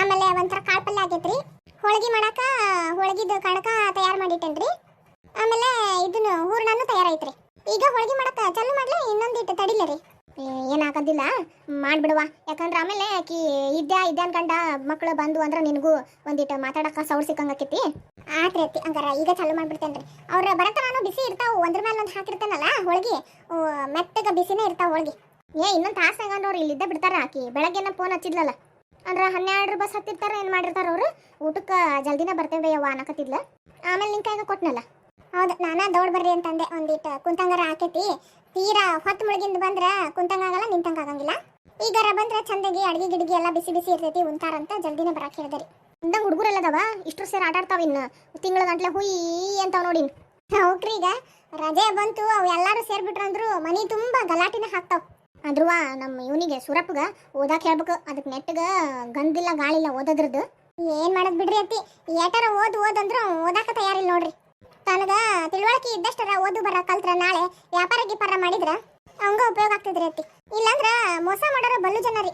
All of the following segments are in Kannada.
ಆಮೇಲೆ ಒಂಥರ ಕಾಳು ಪಲ್ಯ ಆಗೈತ್ರಿ. ಹೋಳಿಗೆ ಮಾಡಾಕ, ಹೋಳಿಗಿದ ಕಣಕ ತಯಾರು ಮಾಡಿಟ್ಟೇನ್ರಿ. ಆಮೇಲೆ ಇದನ್ನು ಹೂರ್ಣನು ತಯಾರೈತ್ರಿ ಈಗ ಹೋಳಿಗೆ ಮಾಡಕ ಚಾಲು ಮಾಡ್ಲಿ ಇನ್ನೊಂದಿಟ್ಟು ತಡಿಲ್ಲ ರೀ. ಏನಾಗೋದಿಲ್ಲ. ಮಾಡ್ಬಿಡುವ. ಯಾಕಂದ್ರೆ ಆಮೇಲೆ ಆಕಿ ಇದ್ಯಾ ಇದ್ದೆ ಅನ್ಕಂಡ ಮಕ್ಕಳು ಬಂದು ಅಂದ್ರೆ ನಿನಗೂ ಒಂದಿಟ್ಟು ಮಾತಾಡಕ ಸೌಡ್ ಸಿಕ್ಕಂಗಾಕೈತಿ ಆತ್ರಿ ಅತ್ತಿ, ಹಂಗಾರ ಈಗ ಚಾಲು ಮಾಡ್ಬಿಡ್ತೇನ್ರಿ. ಅವ್ರ ಬರತ ನಾನು ಬಿಸಿ ಇರ್ತಾವೆ, ಒಂದ್ರ ಮೇಲೆ ಒಂದು ಹಾಕಿರ್ತೇನಲ್ಲ ಹೋಳಿಗೆ. ಮೆತ್ತಗ ಬಿಸಿನೇ ಇರ್ತಾವ ಹೋಳಿಗೆ. ಏ, ಇನ್ನೊಂದು ತಾಸು ಹಂಗಂದ್ರೆ ಅವ್ರು ಇಲ್ಲಿದ್ದ ಬಿಡ್ತಾರ ಆಕಿ. ಬೆಳಗ್ಗೆನ ಫೋನ್ ಹಚ್ಚಿದ್ಲಲ್ಲ. ಅಂದ್ರೆ ಹನ್ನೆರಡು ಬಸ್ ಹತ್ತಿರ್ತಾರ ಏನು ಮಾಡಿರ್ತಾರ ಅವರು? ಊಟಕ್ಕೆ ಜಲ್ದಿನ ಬರ್ತೇವೆ ಯವ್ವ ಅನ್ನಕತ್ತಿದ್ಲ. ಆಮೇಲೆ ನಿನ್ ಕೈಗ ಕೊಟ್ನಲ್ಲ? ಹೌದು ನಾನು ದೌಡ್ ಬರ್ರಿ ಅಂತಂದೆ ಒಂದಿಟ್ಟು ಕುಂತಂಗಾರ ಆಕೈತಿ. ತೀರಾ ಹೊತ್ತು ಮುಳುಗಿಂದ ಬಂದ್ರ ಕುಂತಂಗಾಗಲ್ಲ ನಿಂತಂಗ ಆಗಂಗಿಲ್ಲ ಈಗಾರ ಬಂದ್ರ ಚಂದಗಿ ಅಡಿಗೆ ಗಿಡ್ಗಿ ಎಲ್ಲ ಬಿಸಿ ಬಿಸಿ ಇರ್ತೈತಿ ಉಂತಾರಂತ ಜಲ್ದಿನ ಬರಾಕ್ ಹೇಳಿದ್ರಿ. ಅಂದಂಗ ಹುಡುಗರೆಲ್ಲದವ? ಇಷ್ಟು ಸೇರಿ ಆಟಾಡ್ತಾವ ಇನ್ನು. ತಿಂಗಳ ಗಂಟ್ಲೆ ಹುಯಿ ಅಂತಾವ ನೋಡಿ ಹೌಕ್ರಿ ಈಗ. ರಜೆ ಬಂತು ಅವು ಎಲ್ಲಾರು ಸೇರ್ಬಿಟ್ರಂದ್ರು ಮನಿ ತುಂಬಾ ಗಲಾಟಿನ ಹಾಕ್ತಾವ್. ಆದ್ರೂ ನಮ್ಮ ಇವನಿಗೆ ಸುರಪ್ಗ ಓದಾಕ್ ಹೇಳ್ಬೇಕು. ಅದಕ್ಕೆ ನೆಟ್ಟಗ ಗಂದಿಲ್ಲ ಗಾಳಿಲ್ಲ ಓದೋದ್ರದ್ದು. ಏನ್ ಮಾಡದ್ ಬಿಡ್ರಿ ಅತ್ತಿ? ಏಟಾರ ಓದ್ ಓದಂದ್ರು ಓದಾಕ ತಯಾರಿಲ್ಲ ನೋಡ್ರಿ. ತನಗ ತಿಳುವಳಿಕೆ ಇದ್ದಷ್ಟರ ಓದು ಬರ ಕಲ್ತ್ರ ನಾಳೆ ವ್ಯಾಪಾರ ಗಿಪಾರ ಮಾಡಿದ್ರ ಅವಂಗ ಉಪಯೋಗ ಆಗ್ತದ್ರಿ ಅತ್ತಿ. ಇಲ್ಲಾಂದ್ರ ಮೋಸ ಮಾಡೋರ ಬಲ್ಲು ಜನ ರೀ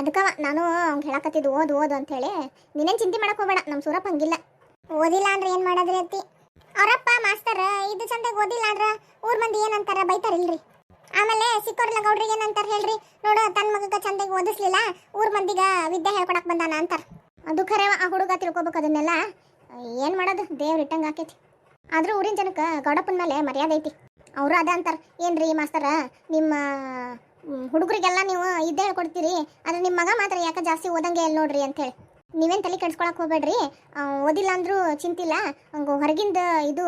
ಅದಕ್ಕವ ನಾನು ಅವ್ಗೆ ಹೇಳಕತ್ತಿದ್ದು ಓದು ಓದು ಅಂತ ಹೇಳಿ ನೀನೇನ್ ಚಿಂತೆ ಮಾಡಕ್ ಹೋಗ್ಬೇಡ ನಮ್ಮ ಸೂರಪ್ಪ ಹಂಗಿಲ್ಲ. ಓದಿಲ್ಲ ಅಂದ್ರೆ ಏನು ಮಾಡೋದ್ರಿ ಅತ್ತಿ? ಅವರಪ್ಪ ಮಾಸ್ತರ್ ಇದು ಚಂದಾಗ ಓದಿಲ್ಲ ಅಂದ್ರ ಊರ್ ಮಂದಿ ಏನಂತಾರ ಬೈತಾರಿಲ್ರಿ. ಆಮೇಲೆ ಸಿಕ್ಕೋರ್ಲ ಗೌಡ್ರಿಗೆ ಏನಂತಾರ ಹೇಳ್ರಿ? ನೋಡು ತನ್ನ ಮಗಕ್ಕೆ ಚಂದಾಗಿ ಓದಿಸ್ಲಿಲ್ಲ, ಊರ್ ಮಂದಿಗ ವಿದ್ಯೆ ಹೇಳ್ಕೊಡಕ್ ಬಂದಾನ ಅಂತಾರ. ಅದು ಖರೆ, ಆ ಹುಡುಗ ತಿಳ್ಕೊಬೇಕು ಅದನ್ನೆಲ್ಲ. ಏನ್ ಮಾಡೋದು? ದೇವ್ರ ಇಟ್ಟಂಗೆ ಆಕೈತಿ. ಆದ್ರೂ ಊರಿನ ಜನಕ್ಕೆ ಗೌಡಪ್ಪನ ಮೇಲೆ ಮರ್ಯಾದೆ ಐತಿ. ಅವರು ಅದ ಅಂತಾರ. ಏನ್ರಿ ಮಾಸ್ತರ, ನಿಮ್ಮ ಹುಡುಗರಿಗೆಲ್ಲ ನೀವು ಇದ್ದೇ ಹೇಳ್ಕೊಡ್ತೀರಿ. ಆದ್ರೆ ನಿಮ್ಮ ಮಗ ಮಾತ್ರ ಯಾಕೆ ಜಾಸ್ತಿ ಓದಂಗೆ ಇಲ್ಲ ನೋಡ್ರಿ ಅಂತೇಳಿ ನೀವೇನ್ ತಲೆ ಕೆಡ್ಸ್ಕೊಳಕ್ ಹೋಗ್ಬೇಡ್ರಿ. ಓದಿಲ್ಲ ಅಂದ್ರೂ ಚಿಂತಿಲ್ಲ. ಹೊರಗಿಂದ ಇದು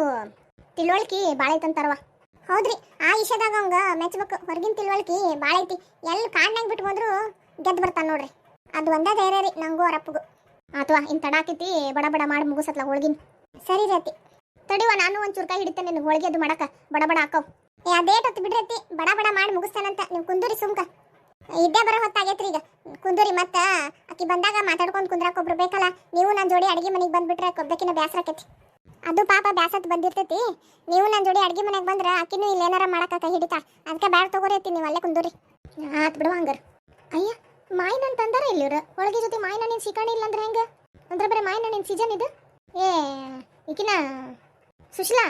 ತಿಳುವಳಿಕೆ ಭಾಳ ಐತಂತಾರವ ಹೌದ್ರಿ, ಆ ವಿಷಯದಾಗ ಅವಂಗ ಮೆಚ್ಚಬೇಕು ಹೊರಗಿನ ತಿಳುವಳಿಕೆ ಭಾಳ ಐತಿ. ಎಲ್ಲಿ ಕಾಡ್ನಾಗ ಬಿಟ್ಟು ಬಂದ್ರು ಗೆದ್ದು ಬರ್ತಾನ ನೋಡ್ರಿ. ಅದು ಒಂದೇ ಧೈರ್ಯ ರೀ ನಂಗೂ ಅರಪ್ಪಗೂ ಅಥವಾ ಇನ್ ತಡಾಕಿತಿ ಬಡ ಬಡ ಮಾಡಿ ಮುಗಿಸತ್ಲ ಹೋಳ್ಗಿನ್. ಸರಿ ರೀ ಅತಿ ತಡಿವ, ನಾನು ಒಂದು ಚುರ್ಕಾಯಿ ಹಿಡಿತೇನೆ ನಿನ್ ಹೋಳಿಗೆ ಅದು ಮಾಡಕ. ಬಡ ಬಡ ಹಾಕವ್. ಏ, ಅದೇಟ್ ಹೊತ್ತು ಬಿಡ್ರಿ ಬಡ ಬಡ ಮಾಡಿ ಮುಗಿಸ್ತಾನಂತ. ನೀವು ಕುಂದೂರಿ ಸುಮ್ಕ. ಇದ್ದೇ ಬರೋ ಹೊತ್ತಾಗೈತ್ರಿ ಈಗ. ಕುಂದೂರಿ ಮತ್ತ, ಆಕಿ ಬಂದಾಗ ಮಾತಾಡ್ಕೊಂಡ್ ಕುಂದ್ರಾಕ್ ಬೇಕಲ್ಲ. ನೀವು ನನ್ನ ಜೋಡಿ ಅಡಿಗೆ ಮನೆಗೆ ಬಂದ್ಬಿಟ್ರೆ ಕೊಬ್ಬಕ್ಕಿನ ಬ್ಯಾಸರ ಆಕೈತಿ. ಅದು ಪಾಪ ಬ್ಯಾಸತ್ ಬಂದಿರ್ತೈತಿ. ನೀವು ನನ್ನ ಜೋಡಿ ಅಡಿಗೆ ಮನೆಗೆ ಬಂದ್ರೆ ಆಕಿನೂ ಇಲ್ಲಿ ಏನಾರ ಮಾಡಕ್ಕೆ ಕೈ ಹಿಡಿತಾ. ಅದಕ್ಕೆ ಬ್ಯಾಡ ತಗೋರಿ ಅತ್ತಿ, ನೀವು ಅಲ್ಲೇ ಕುಂದೂರಿ. ಆತ್ ಬಿಡುವ ಹಂಗಾರ. ಅಯ್ಯ ನನ್ನ ತಂದಾರ ಇಲ್ಲಿ ಒಳಗೆ ಜೊತೆ ಮಾಯಿನ ನಿನ್ ಇಲ್ಲ ಅಂದ್ರೆ ಹೆಂಗೆ? ಅಂದ್ರೆ ಬರೀ ಮಾಯಿನ ನಿನ್ ಸೀಸನ್ ಇದು? ಏ, ಈಕಿನ ಸುಶೀಲಾ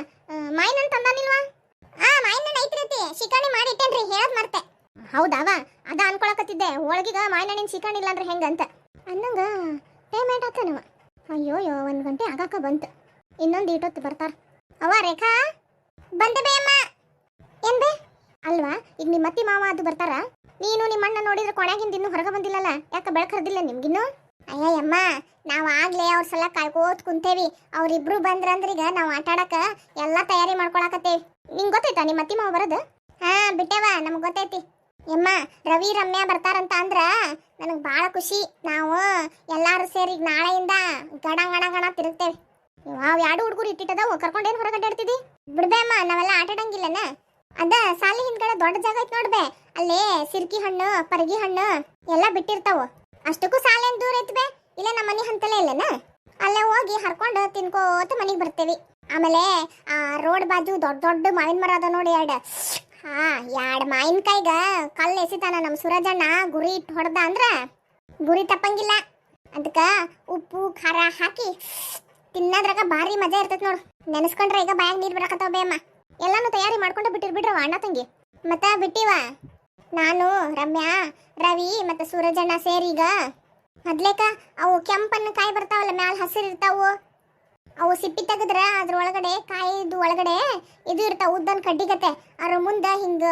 ಮಾಯಿನ ತಂದಾನಿಲ್ವಾ ಆ, ಮಾಯಿನ ಐತ್ರಿ ಶಿಕಾಣಿ ಮಾಡಿ ಇಟ್ಟೇನ್ರಿ ಹೇಳದ್ ಮರ್ತೆ ಹೌದಾವ ಅದ ಅನ್ಕೊಳಕತ್ತಿದ್ದೆ. ಹೋಳಿಗೆಗ ಮಾಯಿನ ಶಿಕಾಣಿ ಇಲ್ಲ ಅಂದ್ರೆ ಹೆಂಗಂತ ಅನ್ನಂಗ ಪೇಮೆಂಟ್ ಆತನವ. ಅಯ್ಯೋ ಯೋ ಒಂದ್ ಗಂಟೆ ಆಗಾಕ ಬಂತು. ಇನ್ನೊಂದು ಈಟೊತ್ತು ಬರ್ತಾರ. ಅವ ರೇಖಾ, ಬಂದೆ ಬೇಮ್ಮ ಏನ್ ಬೇ? ಅಲ್ವಾ, ಈಗ ನಿಮ್ಮ ಅತ್ತಿ ಮಾವ ಅದು ಬರ್ತಾರ. ನೀನು ನಿಮ್ಮ ಅಣ್ಣ ನೋಡಿದ್ರೆ ಕೊನೆಗಿಂದ ಇನ್ನೂ ಹೊರಗೆ ಬಂದಿಲ್ಲಲ್ಲ, ಯಾಕೆ ಬೆಳಕರ್ದಿಲ್ಲ ನಿಮ್ಗಿನ್ನು ಅಯ್ಯಯ್ಯಮ್ಮ ನಾವು ಆಗ್ಲೇ ಅವ್ರ ಸಲ ಕಾಯ್ಕೋತ್ ಕುಂತೇವಿ. ಅವ್ರಿಬ್ರು ಈಗ ನಾವು ಆಟ ಎಲ್ಲ ತಯಾರಿ ಮಾಡ್ಕೊಳಕತ್ತೇವಿ. ನಿಂಗೆ ಗೊತ್ತೈತಾ ನಿಮ್ಮ ಅತ್ತಿ ಮಾವ ಬರೋದು? ಹಾ ಬಿಟ್ಟೇವ ನಮ್ಗೆ ಗೊತ್ತೈತಿ ಯಮ್ಮ ರವಿ, ರಮ್ಯಾ ಬರ್ತಾರಂತ ಅಂದ್ರ ನನಗೆ ಭಾಳ ಖುಷಿ. ನಾವು ಎಲ್ಲರೂ ಸೇರಿ ನಾಳೆಯಿಂದ ಗಣ ಗಣ ಗಣ ತಿರುಗ್ತೇವೆ. ಅವ್ ಎರಡು ಹುಡುಗರು ಇಟ್ಟಿಟ್ಟದವು ಕರ್ಕೊಂಡೇನು ಹೊರಗಡೆ ಇಡ್ತಿದ್ದಿ ಬಿಡ್ಬೇ ಅಮ್ಮ, ನಾವೆಲ್ಲ ಆಟ ಆಡಂಗಿಲ್ಲನ? ಅದ ಸಾಲಿ ಹಿಂದ್ಗಡೆ ದೊಡ್ಡ ಜಾಗ ಐತ್ ನೋಡ್ಬೆ. ಅಲ್ಲೇ ಸಿರ್ಕಿ ಹಣ್ಣು, ಪರಗಿ ಹಣ್ಣು ಎಲ್ಲ ಬಿಟ್ಟಿರ್ತಾವ. ಅಷ್ಟಕ್ಕೂ ಸಾಲೇನ್ ದೂರ ಐತ್ ಬೇ? ಇಲ್ಲ ನಮ್ಮ ಮನೆ ಹಂತಲೇ ಇಲ್ಲನ? ಅಲ್ಲೇ ಹೋಗಿ ಹರ್ಕೊಂಡು ತಿನ್ಕೋತ ಮನೆಗೆ ಬರ್ತೇವಿ. ಆಮೇಲೆ, ಆ, ರೋಡ್ ಬಾಜು ದೊಡ್ಡ ದೊಡ್ಡ ಮಾವಿನ ಮರ ಅದ ನೋಡಿ ಎರಡು ಹಾ ಎರಡು ಮಾವಿನಕಾಯಿಗ ಕಲ್ಲು ಎಸಿತಾನ ನಮ್ಮ ಸುರಜಣ್ಣ ಗುರಿ ಇಟ್ಟು ಹೊಡೆದ ಅಂದ್ರ ಗುರಿ ತಪ್ಪಂಗಿಲ್ಲ. ಅದಕ್ಕ ಉಪ್ಪು, ಖಾರ ಹಾಕಿ ತಿನ್ನೋದ್ರಾಗ ಭಾರಿ ಮಜಾ ಇರ್ತೈತ್ ನೋಡು. ನೆನೆಸ್ಕೊಂಡ್ರೆ ಈಗ ಬಾಯಾಗ ನೀರು ಬರಕತ್ತಾವ ಬೇಮ್ಮ ಎಲ್ಲಾನು ತಯಾರಿ ಮಾಡ್ಕೊಂಡು ಬಿಟ್ಟಿರ್ ಬಿಡ್ರವ ಅಣ್ಣ ತಂಗಿ. ಮತ್ತ ಬಿಟ್ಟಿವ? ನಾನು, ರಮ್ಯಾ, ರವಿ ಮತ್ತೆ ಸೂರಜಣ್ಣ ಸೇರಿ ಈಗ. ಮೊದ್ಲೇಕ ಅವು ಕೆಂಪನ್ನ ಕಾಯಿ ಬರ್ತಾವಲ್ಲ, ಮ್ಯಾಲ ಹಸಿರು ಇರ್ತಾವು. ಅವು ಸಿಪ್ಪಿ ತೆಗೆದ್ರ ಅದ್ರ ಒಳಗಡೆ ಕಾಯಿದು ಒಳಗಡೆ ಇದು ಇರ್ತಾವ, ಉದ್ದನ್ ಕಡ್ಡಿಗತೆ ಅದ್ರ ಮುಂದ ಹಿಂಗ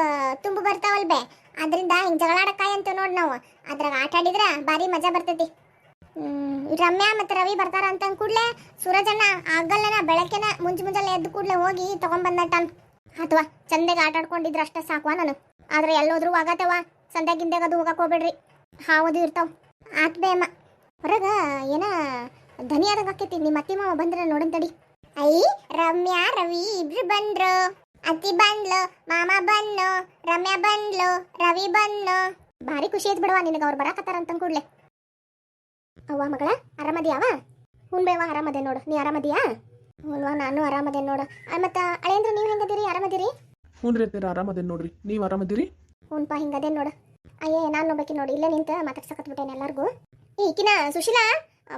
ತುಂಬ ಬರ್ತಾವಲ್ಬೆ ಅದರಿಂದ ಹಿಂಗ ಜಗಳಾಡಕಾಯಿ ಅಂತ ನೋಡ್ ನಾವು. ಅದ್ರಾಗ ಆಟ ಆಡಿದ್ರ ಭಾರಿ ಮಜಾ ಬರ್ತೈತಿ. ರಮ್ಯಾ ಮತ್ತೆ ರವಿ ಬರ್ತಾರ ಅಂತ ಕೂಡ್ಲೆ ಸೂರಜಣ್ಣ ಆಗಲ್ಲನ ಬೆಳಕೆನ ಮುಂಜ್ ಮುಂಜಾನೆ ಎದ್ದು ಕೂಡ್ಲೆ ಹೋಗಿ ತಗೊಂಡ್ಬಂದಟ್ಟಾನ ಅಥವಾ ಚಂದಗೆ ಆಟ ಆಡ್ಕೊಂಡಿದ್ರ ಅಷ್ಟೇ ಸಾಕುವ ನಾನು ಆದ್ರೆ ಎಲ್ಲೋದ್ರು ಆಗತ್ತವ ಸಂಧ್ಯಾಗಿಂದಾಗ ಅದು ಹೋಗಕ್ಕೆ ಹೋಗ್ಬೇಡ್ರಿ. ಹಾವದು ಇರ್ತಾವ. ಆತ್ ಬೇಮ್ಮ ಹೊರಗ ಏನ ಧನಿ ಆದಾಗ ಆಕೈತಿ ನಿಮ್ಮ ಅತ್ತಿ ಮಾವ ಬಂದ್ರ ತಡಿ. ಅಯ್ಯ ರಮ್ಯಾ, ರವಿ ಇಬ್ರು ಬಂದ್ರು. ಅತ್ತಿ ಬಂದ್ಲು, ಮಾಮ ಬಂದ್ಲು ರಮ್ಯಾ ಬಂದ್ಲು, ರವಿ ಬಂದ್ಲು ಭಾರಿ ಖುಷಿ ಐತ್ ಬಿಡವಾ ನಿನಗೆ ಅವ್ರು ಬರಾಕತ್ತಾರ ಅಂತ ಕೂಡ್ಲೆ. ಅವ್ವ ಮಗಳ ಆರಾಮದಿಯಾವ ಹುನ್ ಬೇವ ಆರಾಮದೆ ನೋಡು ನೀ ಆರಾಮದಿಯಾ? ಹುನ್ವಾ ನಾನು ಆರಾಮದೆ ನೋಡು. ಮತ್ತು ಅಳೇಂದ್ರ ನೀವು ಹೆಂಗದಿರಿ? ಆರಾಮದಿರಿ? ಹ್ಞೂ ರೀ ಅತ್ತೀರ ಆರಾಮದೇನು ನೋಡ್ರಿ. ನೀವು ಆರಾಮದಿರಿ? ಹುನ್ಪಾ ಹಿಂಗದೆ ನೋಡು. ಅಯ್ಯೇ ನಾನು ನೋಡ್ಬೇಕಿ ನೋಡಿ ಇಲ್ಲೇ ನಿಂತ ಮಾತಾಡ್ಸಕತ್ಬಿಟ್ಟೇನೆ ಎಲ್ಲಾರ್ಗೂ. ಈಕಿನ ಸುಶೀಲಾ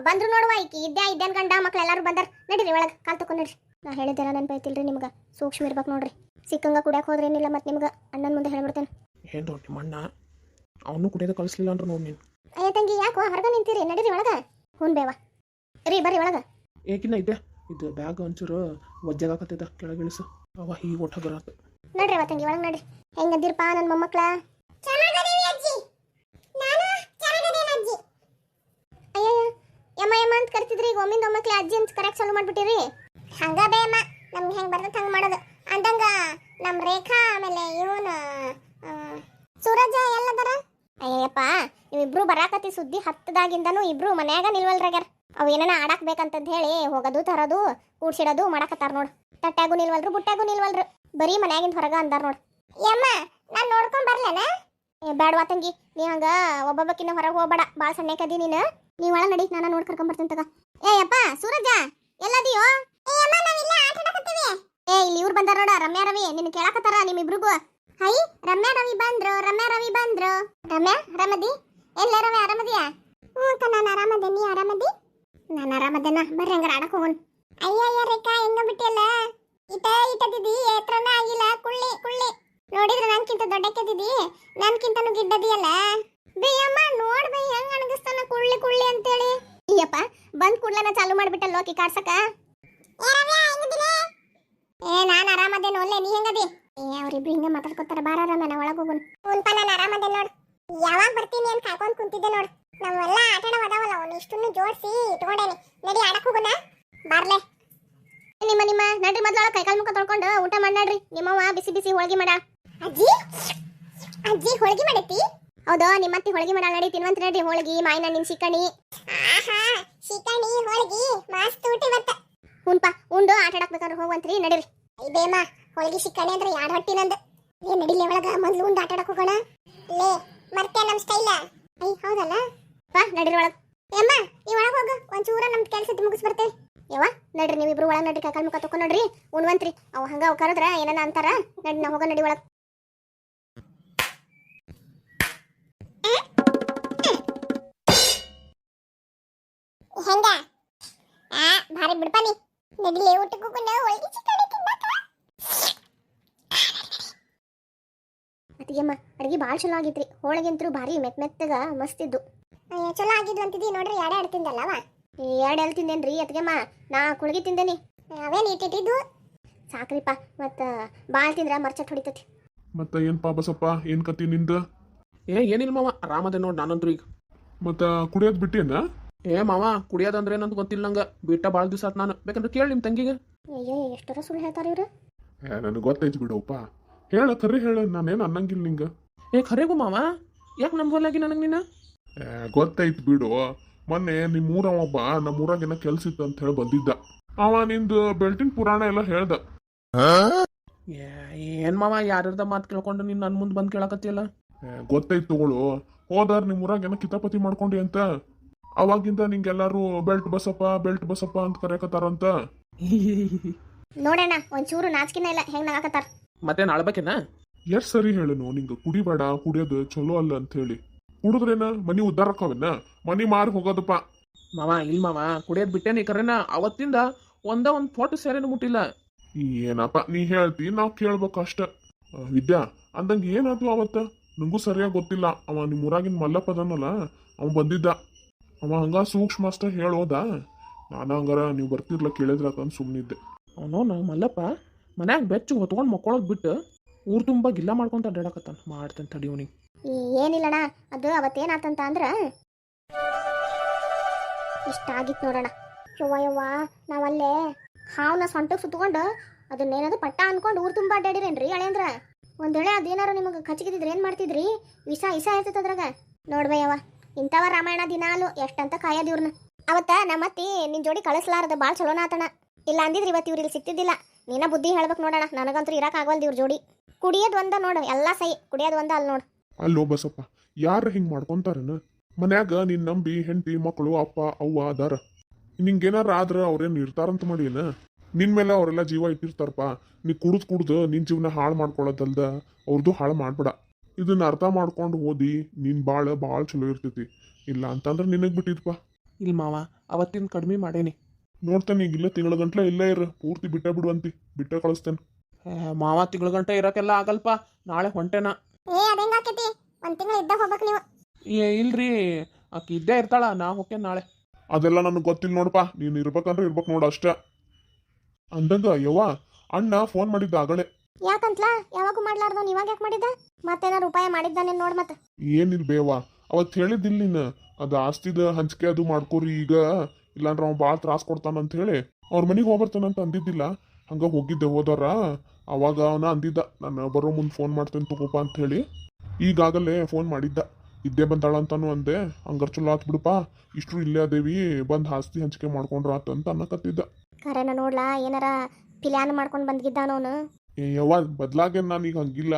ಬಂದ್ರು ನೋಡುವ ಈಕಿ. ಇದ್ದೆ ಇದ್ದೇನ್ ಗಂಡ ಮಕ್ಳು ಎಲ್ಲಾರು ಬಂದಾರ. ನಡೀರಿ ಒಳಗೆ ಕಾಲ್ ತಕೊಂಡ್ ನಡ್ರಿ. ನಾ ಹೇಳಿದ್ದೆಲ್ಲ ನೆನಪೈತಿಲ್ರಿ ನಿಮ್ಗೆ. ಸೂಕ್ಷ್ಮ ಇರ್ಬೇಕು ನೋಡ್ರಿ. ಸಿಕ್ಕಂಗ ಕುಡಿಯಕ್ಕೆ ಹೋದ್ರೇನಿಲ್ಲ ಮತ್ತೆ ನಿಮ್ಗೆ. ಅಣ್ಣನ ಮುಂದೆ ಹೇಳ್ಬಿಡ್ತೇನೆ. ಏನು ದೊಡ್ಡ ನಿಮ್ಮ ಅಣ್ಣ ಅವನು ಕುಡಿಯೋದು ಕಳಿಸ್ಲಿಲ್ಲ ಅಂದ್ರೆ ನೋಡಿ ನೀನು. ಅಯ್ಯ ತಂಗಿ ಯಾಕೋ ಹೊರಗೆ ನಿಂತೀರಿ? ನಡೀರಿ ಒಳಗ. ಹ್ಞೂ ಬೇವ. ರೀ ಬರ್ರಿ ಒಳಗ. ಏಕಿನ್ನ ಇದೆ. ಇದು ಬ್ಯಾಗ್ ಒಂಚೂರು ಒಜ್ಜಾಗತ್ತಿದ್ದ ಕೆಳಗಿಳಿಸು ಅವ ಹೀಗೆ ಊಟ ಬರತ್ತ ನಡ್ರಿ ಅವ ತಂಗಿ ಒಳಗೆ ನಡ್ರಿ. ಹೆಂಗದಿರಪ್ಪ ನನ್ನ ಮೊಮ್ಮಕ್ಳ? ಅಯ್ಯಯ್ಯ ಯಮ್ಮ ಯಮ್ಮ ಅಂತ ಕರಿತಿದ್ರಿ ಈಗ ಒಮ್ಮಿಂದ ಒಮ್ಮಕ್ಲೆ ಅಜ್ಜಿ ಅಂತ ಕರೆಕ್ಟ್ ಚಾಲು ಮಾಡ್ಬಿಟ್ಟಿರಿ. ಹಂಗ ಬೇಮ್ಮ ನಮ್ಗೆ ಹೆಂಗ್ ಬರ್ತದೆ ಹಂಗೆ ಮಾಡೋದು. ಅಂದಂಗ ನಮ್ಮ ರೇಖಾ ಆಮೇಲೆ ಇವನು ಸೂರಜ ಎಲ್ಲದರ? ಅಯ್ಯಪ್ಪ ಇವಿಬ್ರು ಬರಾಕತಿ ಸುದ್ದಿ ಹತ್ತದಾಗಿಂದನು ಇಬ್ರು ಮನ್ಯಾಗ ನಿಲ್ವಲ್ರಾಗ್ಯಾರ. ಅವು ಏನಾನ ಆಡಾಕ್ ಬೇಕಂತಂದ್ ಹೇಳಿ ಹೋಗೋದು, ತರೋದು, ಕೂಡ್ಸಿಡೋದು, ಮಾಡಕತ್ತಾರ ನೋಡು. ತಟ್ಟಾಗೂ ನಿಲ್ವಲ್ರು ಬುಟ್ಟಾಗೂ ನಿಲ್ವಲ್ರು. ಬರೀ ಮನ್ಯಾಗಿಂದ ಹೊರಗ ಅಂದಾರ ನೋಡ್. ಯಮ್ಮ, ನಾನು ನೋಡ್ಕೊಂಡ್ ಬರ್ಲೇನ? ಏ, ಬ್ಯಾಡ್ವಾ ತಂಗಿ ನೀ ಹಂಗ ಒಬ್ಬೊಬ್ಬಕಿನ್ನ ಹೊರಗೆ ಹೋಗ್ಬೇಡ. ಭಾಳ ಸಣ್ಣಕದಿ ನೀನು. ನೀ ಒಳ ನಡಿ, ನಾನು ನೋಡಿ ಕರ್ಕೊಂಡ್ ಬರ್ತೀನಿ ತಗ. ಏ ಅಪ್ಪ ಸೂರಜ ಎಲ್ಲದಿಯೋ? ಏ ಇಲ್ಲಿ ಇವ್ರು ಬಂದಾರ ನೋಡ, ರಮ್ಯಾ ರವಿ. ನಿನ್ನ ಕೇಳಕತ್ತಾರ ನಿಮ್ಮಿಬ್ರಿಗೂ. ಹೈ, ರಮ್ಯಾ ರವಿ ಬಂದ್ರು, ರಮ್ಯಾ ರವಿ ಬಂದ್ರು. ರಮ್ಯಾ ಆರಾಮದಿ ಎಲ್ಲ ರವಿ ಆರಾಮದಿಯಾ ಹ್ಞೂ ಅಕ್ಕ, ನಾನು ಆರಾಮದೆ ನೀ ಆರಾಮದಿ ನಾನು ಆರಾಮದೇನ ಬರ್ರಿ ಹಂಗಾರ ಆಡಕ್ ಹೋಗೋಣ. ಅಯ್ಯಯ್ಯ ರೇಖಾ, ಹೆಂಗ ಬಿಟ್ಟಿಲ್ಲ ಇಟ ಇಟದಿದಿ ಎತ್ರನ ಆಗಿಲ್ಲ, ಕುಳ್ಳಿ ಕುಳ್ಳಿ. ನೋಡಿದ್ರೆ ನನ್ಕಿಂತ ದೊಡ್ಡಕ್ಕೆದಿದಿ ನನ್ಕಿಂತನು ಗಿಡ್ಡದಿಯಲ್ಲ ಬೇಯಮ್ಮ, ನೋಡ್ ಬೈ ಹೆಂಗ್ ಅಣಗಿಸ್ತಾನ ಕುಳ್ಳಿ ಕುಳ್ಳಿ ಅಂತೇಳಿ. ಅಯ್ಯಪ್ಪ, ಬಂದ್ ಕೂಡ್ಲನ ಚಾಲು ಮಾಡ್ಬಿಟ್ಟಲ್ಲ ಲೋಕಿ ಕಾಡ್ಸಕ ಏ ನಾನ್ ಆರಾಮದೇನು ಒಲ್ಲೆ, ನೀ ಹೆಂಗದಿ ಏ, ಅವ್ರಿಬ್ರು ಹಿಂಗ ಮಾತಾಡ್ಕೊತಾರ, ಬಾರ ರಮನ ಒಳಗ್ ಹೋಗುನ್ ಉನ್ಪ ನಾನು ಆರಾಮದೆ ನೋಡ್. ಯಾವಾಗ ಬರ್ತೀನಿ ಅಂತ ಕಾಕೊಂಡ್ ಕುಂತಿದ್ದೆ ನೋಡ್. ನಾವೆಲ್ಲ ಆಟ ಅದಾವಲ್ಲ ಅವನು ಇಷ್ಟನ್ನು ಜೋಡಿಸಿ ಇಟ್ಕೊಂಡೇನಿ. ನಡಿ ಆಡಕ್ ಹೋಗೋಣ. ಬಾರ್ಲೆ. ನಿಮ್ಮ ನಿಮ್ಮ. ನಡ್ರಿ ಮೊದ್ಲ ಕೈಕಾಲ್ ಮುಖ ತೊಳ್ಕೊಂಡು ಊಟ ಮಾಡ್ನಾಡ್ರಿ. ನಡ್ರಿ ನಿಮ್ಮವ್ವ ಬಿಸಿ ಬಿಸಿ ಹೋಳಿಗೆ ಮಾಡ. ಅಜ್ಜಿ? ಅಜ್ಜಿ ಹೋಳಿಗೆ ಮಾಡೈತಿ ಹೌದು ನಿಮ್ಮತ್ತಿ ಹೋಳಿಗೆ ಮಾಡ. ನಡಿ ತಿನ್ವಂತ ನಡ್ರಿ ಹೋಳಿಗೆ ಮಾಯಿನ ನಿನ್ ಸಿಕ್ಕಣಿ ಆಹಾ ಶಿಕಣಿ ಹೋಳಿಗೆ. ಮಸ್ತ್ ಊಟ ಇವತ್ತ. ಉಂಪ ಉಂಡು ಆಟ ಆಡಕ್ ಬೇಕಾದ್ರೆ ಹೋಗುವಂತ್ರಿ. ನಡೀರಿ. ಇದೇಮ ಹೋಳಿಗೆ ಶಿಕಣಿ ಅಂದ್ರೆ ಯಾಡ್ ಹೊಟ್ಟಿ ನಂದು? ಏ ನಡಿಲೆ ಒಳಗ ಮೊದ್ಲು ಉಂಡು ಆಟ ಆಡಕ್ ಹೋಗೋಣ. ಲೇ ಮರ್ತೆ ನಮ್ ಸ್ಟೈಲ ಐ ಹೌದಲ್ಲ? ಬಾ ನಡೀರಿ ಒಳಗ. ಎಮ್ಮ ನೀ ಒಳಗ ಹೋಗು. ಒಂಚೂರ ನಮ್ ಕೆಲ್ಸದ ಮುಗಿಸ್ ಬರ್ತೇವೆ ಯವ್ವ, ನಡ್ರಿ, ನೀವಿಬ್ರು ಒಳಗ ನಡ್ರಿ. ಕಾಲ್ ಮುಖ ತಕೊಂಡ್ ನಡ್ರಿ. ಉಣ್ವಂತ್ರಿ ಅವ್ ಹಂಗ ಅವ್ ಕರದ್ರ ಏನನ ಅಂತಾರ? ನಡಿ ನಾ ಹೋಗ ನಡಿ ಒಳಗ. ಹೆಂಗ? ಆ ಭಾರಿ ಬಿಡ್ಪ ನೀ. ನಡಿಲೆ ಊಟಕ್ಕೆ ಹೋಗೋಣ ಒಳಗೆ ತಿನ್ನಕ ಅತ್ತಿಗೆಮ್ಮ ಅಡಿಗೆ ಭಾಳ ಚಲೋ ಆಗಿತ್ರಿ. ಹೋಳಿಗೆಂತ್ರು ಭಾರಿ ಮೆತ್ ಮೆತ್ತಗ ಮಸ್ತಿದ್ದು ಅಯ್ಯ ಚಲೋ ಆಗಿದ್ವು ಅಂತಿದ್ದಿ ನೋಡ್ರಿ ಎರಡೆ ಎರಡು ತಿಂದಲ್ಲವ ಎರಡು ಎಲ್ಲಿ ತಿಂದೇನ್ರಿ. ಅತ್ತಿಗೆಮ್ಮ ನಾ ಕುಳ್ಗಿ ತಿಂದೇನಿ. ಅವೇನು ಇಟ್ಟಿಟ್ಟಿದ್ದು ಸಾಕ್ರಿಪ್ಪ ಮತ್ತು ಭಾಳ ತಿಂದ್ರ ಮರ್ಚಟ್ ಹೊಡಿತೈತಿ. ಏನು ಏನ್ಪಾ ಬಸಪ್ಪ ಏನ್ ಕತ್ತಿ ನಿಂದ? ಏ ಏನಿಲ್ಲ ಮಾವ ಆರಾಮದೆ ನೋಡಿ ನಾನಂದ್ರು ಈಗ. ಮತ್ತ ಕುಡಿಯೋದು ಬಿಟ್ಟೇನ ಏ ಮಾವ ಕುಡಿಯೋದಂದ್ರೆ ಏನಂತ ಗೊತ್ತಿಲ್ಲ ನಂಗೆ. ಬಿಟ್ಟ ಭಾಳ ದಿವಸ ಆತ್ ನಾನು. ಬೇಕಂದ್ರೆ ಕೇಳಿ ನಿಮ್ಮ ತಂಗಿಗೆ. ಅಯ್ಯೋ ಎಷ್ಟರ ಸುಳ್ಳು ಹೇಳ್ತಾರೆ ಇವ್ರು? ನನಗೆ ಗೊತ್ತೈತಿ ಬಿಡಪ್ಪ. ಹೇಳ ಖರೆ ಹೇಳ ನಾನೇನು ಅನ್ನಂಗಿಲ್ಲ ನಿಂಗ. ಏ ಖರೆಗು ಮಾವ ಯಾಕೆ ನಮ್ಮ ಹೊಲಾಗಿ ನನಗೆ ನೀನು? ಗೊತ್ತಾಯ್ತು ಗೊತ್ತೈತಿ ಬಿಡು. ಮೊನ್ನೆ ನಿಮ್ಮ ಊರ ಒಬ್ಬ ನಮ್ಮ ಊರಾಗಿನ ಕೆಲ್ಸ ಇತ್ತು ಅಂತ ಹೇಳಿ ಬಂದಿದ್ದ. ಅವ ನಿಂದು ಬೆಲ್ಟಿನ್ ಪುರಾಣ ಎಲ್ಲ ಹೇಳ್ದ. ಏನ್ ಏನು ಮಾವ ಯಾರ್ಯಾರ್ದ ಮಾತು ಕೇಳ್ಕೊಂಡು ನೀನು ನನ್ನ ಮುಂದೆ ಬಂದು ಕೇಳಕತ್ತಿಯಲ್ಲ? ಏ, ಗೊತ್ತೈತಿ ತಗೊಳು. ಹೋದಾರ ನಿಮ್ಮ ಊರಾಗೇನ ಕಿತಾಪತಿ ಮಾಡ್ಕೊಂಡಿ ಅಂತ. ಅವಾಗಿಂದ ನಿಂಗೆಲ್ಲರೂ ಬೆಲ್ಟ್ ಬಸಪ್ಪ ಬೆಲ್ಟ್ ಬಸಪ್ಪ ಅಂತ ಕರೆಯಕತ್ತಾರಂತ. ನೋಡೋಣ ಒಂಚೂರು ನಾಚಿಕೆನ ಇಲ್ಲ ಹೆಂಗ್ ನಗಾಕತ್ತಾರ? ಮತ್ತೇನು ಆಳ್ಬೇಕೇನ ಎಷ್ಟ್ ಸರಿ ಹೇಳನು ನಿಂಗ ಕುಡಿಬೇಡ ಕುಡಿಯೋದು ಚಲೋ ಅಲ್ಲ ಅಂತ ಹೇಳಿ. ಕುಡಿದ್ರೇನ ಮನಿ ಉದ್ದಾರ ಆಕ್ಕವೇನ ಮನಿ ಮಾರಿ ಹೋಗೋದಪ್ಪ. ಮಾವ ಇಲ್ಲ ಮಾವ ಕುಡಿಯೋದ್ ಬಿಟ್ಟೇನಿ ಕರೆನ ಅವತ್ತಿಂದ ಒಂದ ಒಂದು ಫೋಟೋ ಸೇರೇನು ಮುಟ್ಟಿಲ್ಲ. ಏನಪ್ಪ ನೀ ಹೇಳ್ತಿ ನಾವ್ ಕೇಳ್ಬೇಕು ಅಷ್ಟ. ವಿದ್ಯಾ ಅಂದಂಗ ಏನಾದ್ರು ಅವತ್ತ? ನಂಗೂ ಸರಿಯಾಗಿ ಗೊತ್ತಿಲ್ಲ. ಅವ ನಿಮ್ ಊರಾಗಿನ ಮಲ್ಲಪ್ಪ ಅದನ್ನಲ್ಲ ಅವ ಬಂದಿದ್ದ. ಅವ ಹಂಗ ಸೂಕ್ಷ್ಮ ಅಷ್ಟ ಹೇಳೋದ? ನಾನು ಹಂಗಾರ ನೀವು ಬರ್ತಿರ್ಲ ಕೇಳಿದ್ರ ಅಂತ ಸುಮ್ಮನಿದ್ದೆ ಅವನು ನಾ ಮಲ್ಲಪ್ಪ? ಮನ್ಯಾಗ ಬೆಚ್ಚಗೆ ಹೊತ್ಕೊಂಡು ಮಕ್ಕೊಳ್ಳೋದು ಬಿಟ್ಟು ಊರು ತುಂಬ ಗಿಲ್ಲ ಮಾಡ್ಕೊಂತ ಅಡ್ಡಾಡಕತ್ತಾನ ಮಾಡ್ತಾನೆ ತಡಿ ಅವನಿಗೆ. ಏನಿಲ್ಲಣ್ಣ, ಅದು ಅಂದ್ರ? ಇಷ್ಟ ಆಗಿತ್ತು ನೋಡೋಣ ಯವ್ವ ಯವ್ವ, ನಾವಲ್ಲೇ ಹಾವನ್ನ ಸೊಂಟಕ್ಕೆ ಸುತ್ಕೊಂಡು ಅದನ್ನೇನದು ಪಟ್ಟ ಅನ್ಕೊಂಡು ಊರು ತುಂಬ ಅಡ್ಡಾಡಿರೇನ್ರಿ ಹಳೇಂದ್ರ ಒಂದ್ ವೇಳೆ ಅದೇನಾರು ನಿಮಗೆ ಕಚ್ಚಿಗಿದ್ರೆ ಏನು ಮಾಡ್ತಿದ್ರಿ? ವಿಷ ಇಸ ಇರ್ತೈತೆ ಅದ್ರಾಗ. ನೋಡ್ಬಯ್ಯವ ಇಂಥವ ರಾಮಾಯಣ ದಿನಾಲು ಎಷ್ಟಂತ ಕಾಯೋದಿವ್ರನ್ನ ಅವತ್ತ ನಮ್ಮತ್ತಿ ನಿನ್ ಜೋಡಿ ಕಳಿಸ್ಲಾರ್ದ ಭಾಳ ಚಲೋನ ಆತಣ ಇಲ್ಲ ಅಂದಿದ್ರಿ ಇವತ್ತು ಇವ್ರಿಗೆ ಸಿಕ್ತಿದ್ದಿಲ್ಲ. ನೀನ ಬುದ್ಧಿ ಹೇಳ್ಬೇಕು ನೋಡೋಣ ನನಗಂತೂ ಇರಕ್ ಆಗವಲ್ದು ಇವ್ರ ಜೋಡಿ. ಕುಡಿಯೋದು ಒಂದ ನೋಡು ಎಲ್ಲಾ ಸೈ ಕುಡಿಯೋದು ಒಂದ ಅಲ್ಲಿ ನೋಡು. ಅಲ್ಲೋ ಬಸಪ್ಪ ಯಾರು ಹಿಂಗ್ ಮಾಡ್ಕೊಂತಾರನ? ಮನ್ಯಾಗ ನಿನ್ ನಂಬಿ ಹೆಂಡತಿ ಮಕ್ಕಳು ಅಪ್ಪ ಅವ್ವ ಅದಾರ. ನಿಂಗೇನಾರ ಆದ್ರ ಅವ್ರೇನ್ ಇರ್ತಾರಂತ ಮಾಡಿನ ನಿನ್ ಮೇಲೆ ಅವರೆಲ್ಲ ಜೀವ ಇಟ್ಟಿರ್ತಾರಪ್ಪ. ನೀ ಕುಡ್ದು ಕುಡ್ದು ನಿನ್ ಜೀವನ ಹಾಳು ಮಾಡ್ಕೊಳ್ಳೋದಲ್ದ ಅವ್ರದ್ದು ಹಾಳು ಮಾಡ್ಬೇಡ. ಇದನ್ನ ಅರ್ಥ ಮಾಡ್ಕೊಂಡು ಓದಿ ನಿನ್ ಬಾಳ ಬಾಳ ಚಲೋ ಇರ್ತೈತಿ. ಇಲ್ಲ ಅಂತಂದ್ರೆ ನಿನಗ್ ಬಿಟ್ಟಿದ್ಪ. ಇಲ್ಲಿ ಮಾವ ಅವತ್ತಿನ ಕಡಿಮೆ ಮಾಡೇನಿ. ನೋಡ್ತೇನೆ ಈಗ ಇಲ್ಲ ತಿಂಗಳ ಗಂಟ್ಲೆ ಇಲ್ಲೇ ಇರ. ಪೂರ್ತಿ ಬಿಟ್ಟ ಬಿಡುವಂತಿ. ಬಿಟ್ಟ ಕಳಿಸ್ತೇನೆ. ಏ, ಮಾವ ತಿಂಗಳ ಗಂಟೆ ಇರಕ್ಕೆಲ್ಲ ಆಗಲ್ಪ. ನಾಳೆ ಹೊಂಟೆನ. ಏ ಅದೇಂಗ ಆಕೈತಿ? ಒಂದ್ ತಿಂಗಳು ಇದ್ದಾಗ ಹೋಗ್ಬೇಕು ನೀವು. ಏ ಇಲ್ರಿ. ಆಕಿ ಇದ್ದೇ ಇರ್ತಾಳ. ನಾ ಹೋಕೆ ನಾಳೆ. ಅದೆಲ್ಲ ನನಗೆ ಗೊತ್ತಿಲ್ಲ ನೋಡಪ್ಪ. ನೀನು ಇರ್ಬೇಕಂದ್ರೆ ಇರ್ಬೇಕು ನೋಡು ಅಷ್ಟೇ. ಅಂದಂಗ ಯವ್ವ ಅಣ್ಣ ಫೋನ್ ಮಾಡಿದ್ದ ಆಗಲೇ. ಯಾಕಂತ್ಲ? ಯಾವಾಗೂ ಮಾಡ್ಲಾರ್ದವ್ ಇವಾಗ ಯಾಕೆ ಮಾಡಿದ್ದ? ಮತ್ತೇನಾರು ಉಪಾಯ ಮಾಡಿದ್ದಾನೆ ನೋಡ್ ಮತ್ತೆ. ಏನಿಲ್ಲ ಬೇವ ಅವತ್ತು ಹೇಳಿದ್ದಿಲ್ಲ ನೀನು. ಅದು ಆಸ್ತಿದ ಹಂಚಿಕೆ ಅದು ಮಾಡ್ಕೋರಿ ಈಗ. ಇಲ್ಲಾಂದ್ರೆ ಅವ್ನು ಭಾಳ ತ್ರಾಸ ಕೊಡ್ತಾನಂತ ಹೇಳಿ ಅವ್ರ ಮನೆಗೆ ಹೋಗ್ಬರ್ತಾನಂತ ಅಂದಿದ್ದಿಲ್ಲ. ಹಂಗ ಹೋಗಿದ್ದೆ ಹೋದವ್ರ. ಅವಾಗ ಅವನ ಅಂದಿದ್ದ ನಾನು ಬರೋ ಮುಂದೆ ಫೋನ್ ಮಾಡ್ತೇನೆ ತಗೋಪ ಅಂತ ಹೇಳಿ. ಈಗಾಗಲೇ ಫೋನ್ ಮಾಡಿದ್ದ. ಇದ್ದೇ ಬಂದಾಳ ಅಂತಾನು ಅಂದೆ. ಹಂಗಾರ ಚಲೋ ಆತ್ ಬಿಡಪ್ಪ. ಇಷ್ಟು ಇಲ್ಲೇ ಅದೇವಿ. ಬಂದು ಆಸ್ತಿ ಹಂಚಿಕೆ ಮಾಡ್ಕೊಂಡ್ರ ಆತ ಅಂತ ಅನ್ನಕತ್ತಿದ್ದ. ಕರೆನ ನೋಡ್ಲಾ ಏನಾರ ಪ್ಲಾನ್ ಮಾಡ್ಕೊಂಡು ಬಂದಿದ್ದಾನವನು ಏ ಯವ್ವ ಬದ್ಲಾಗೇನ್ ನಾನು ಈಗ ಹಂಗಿಲ್ಲ.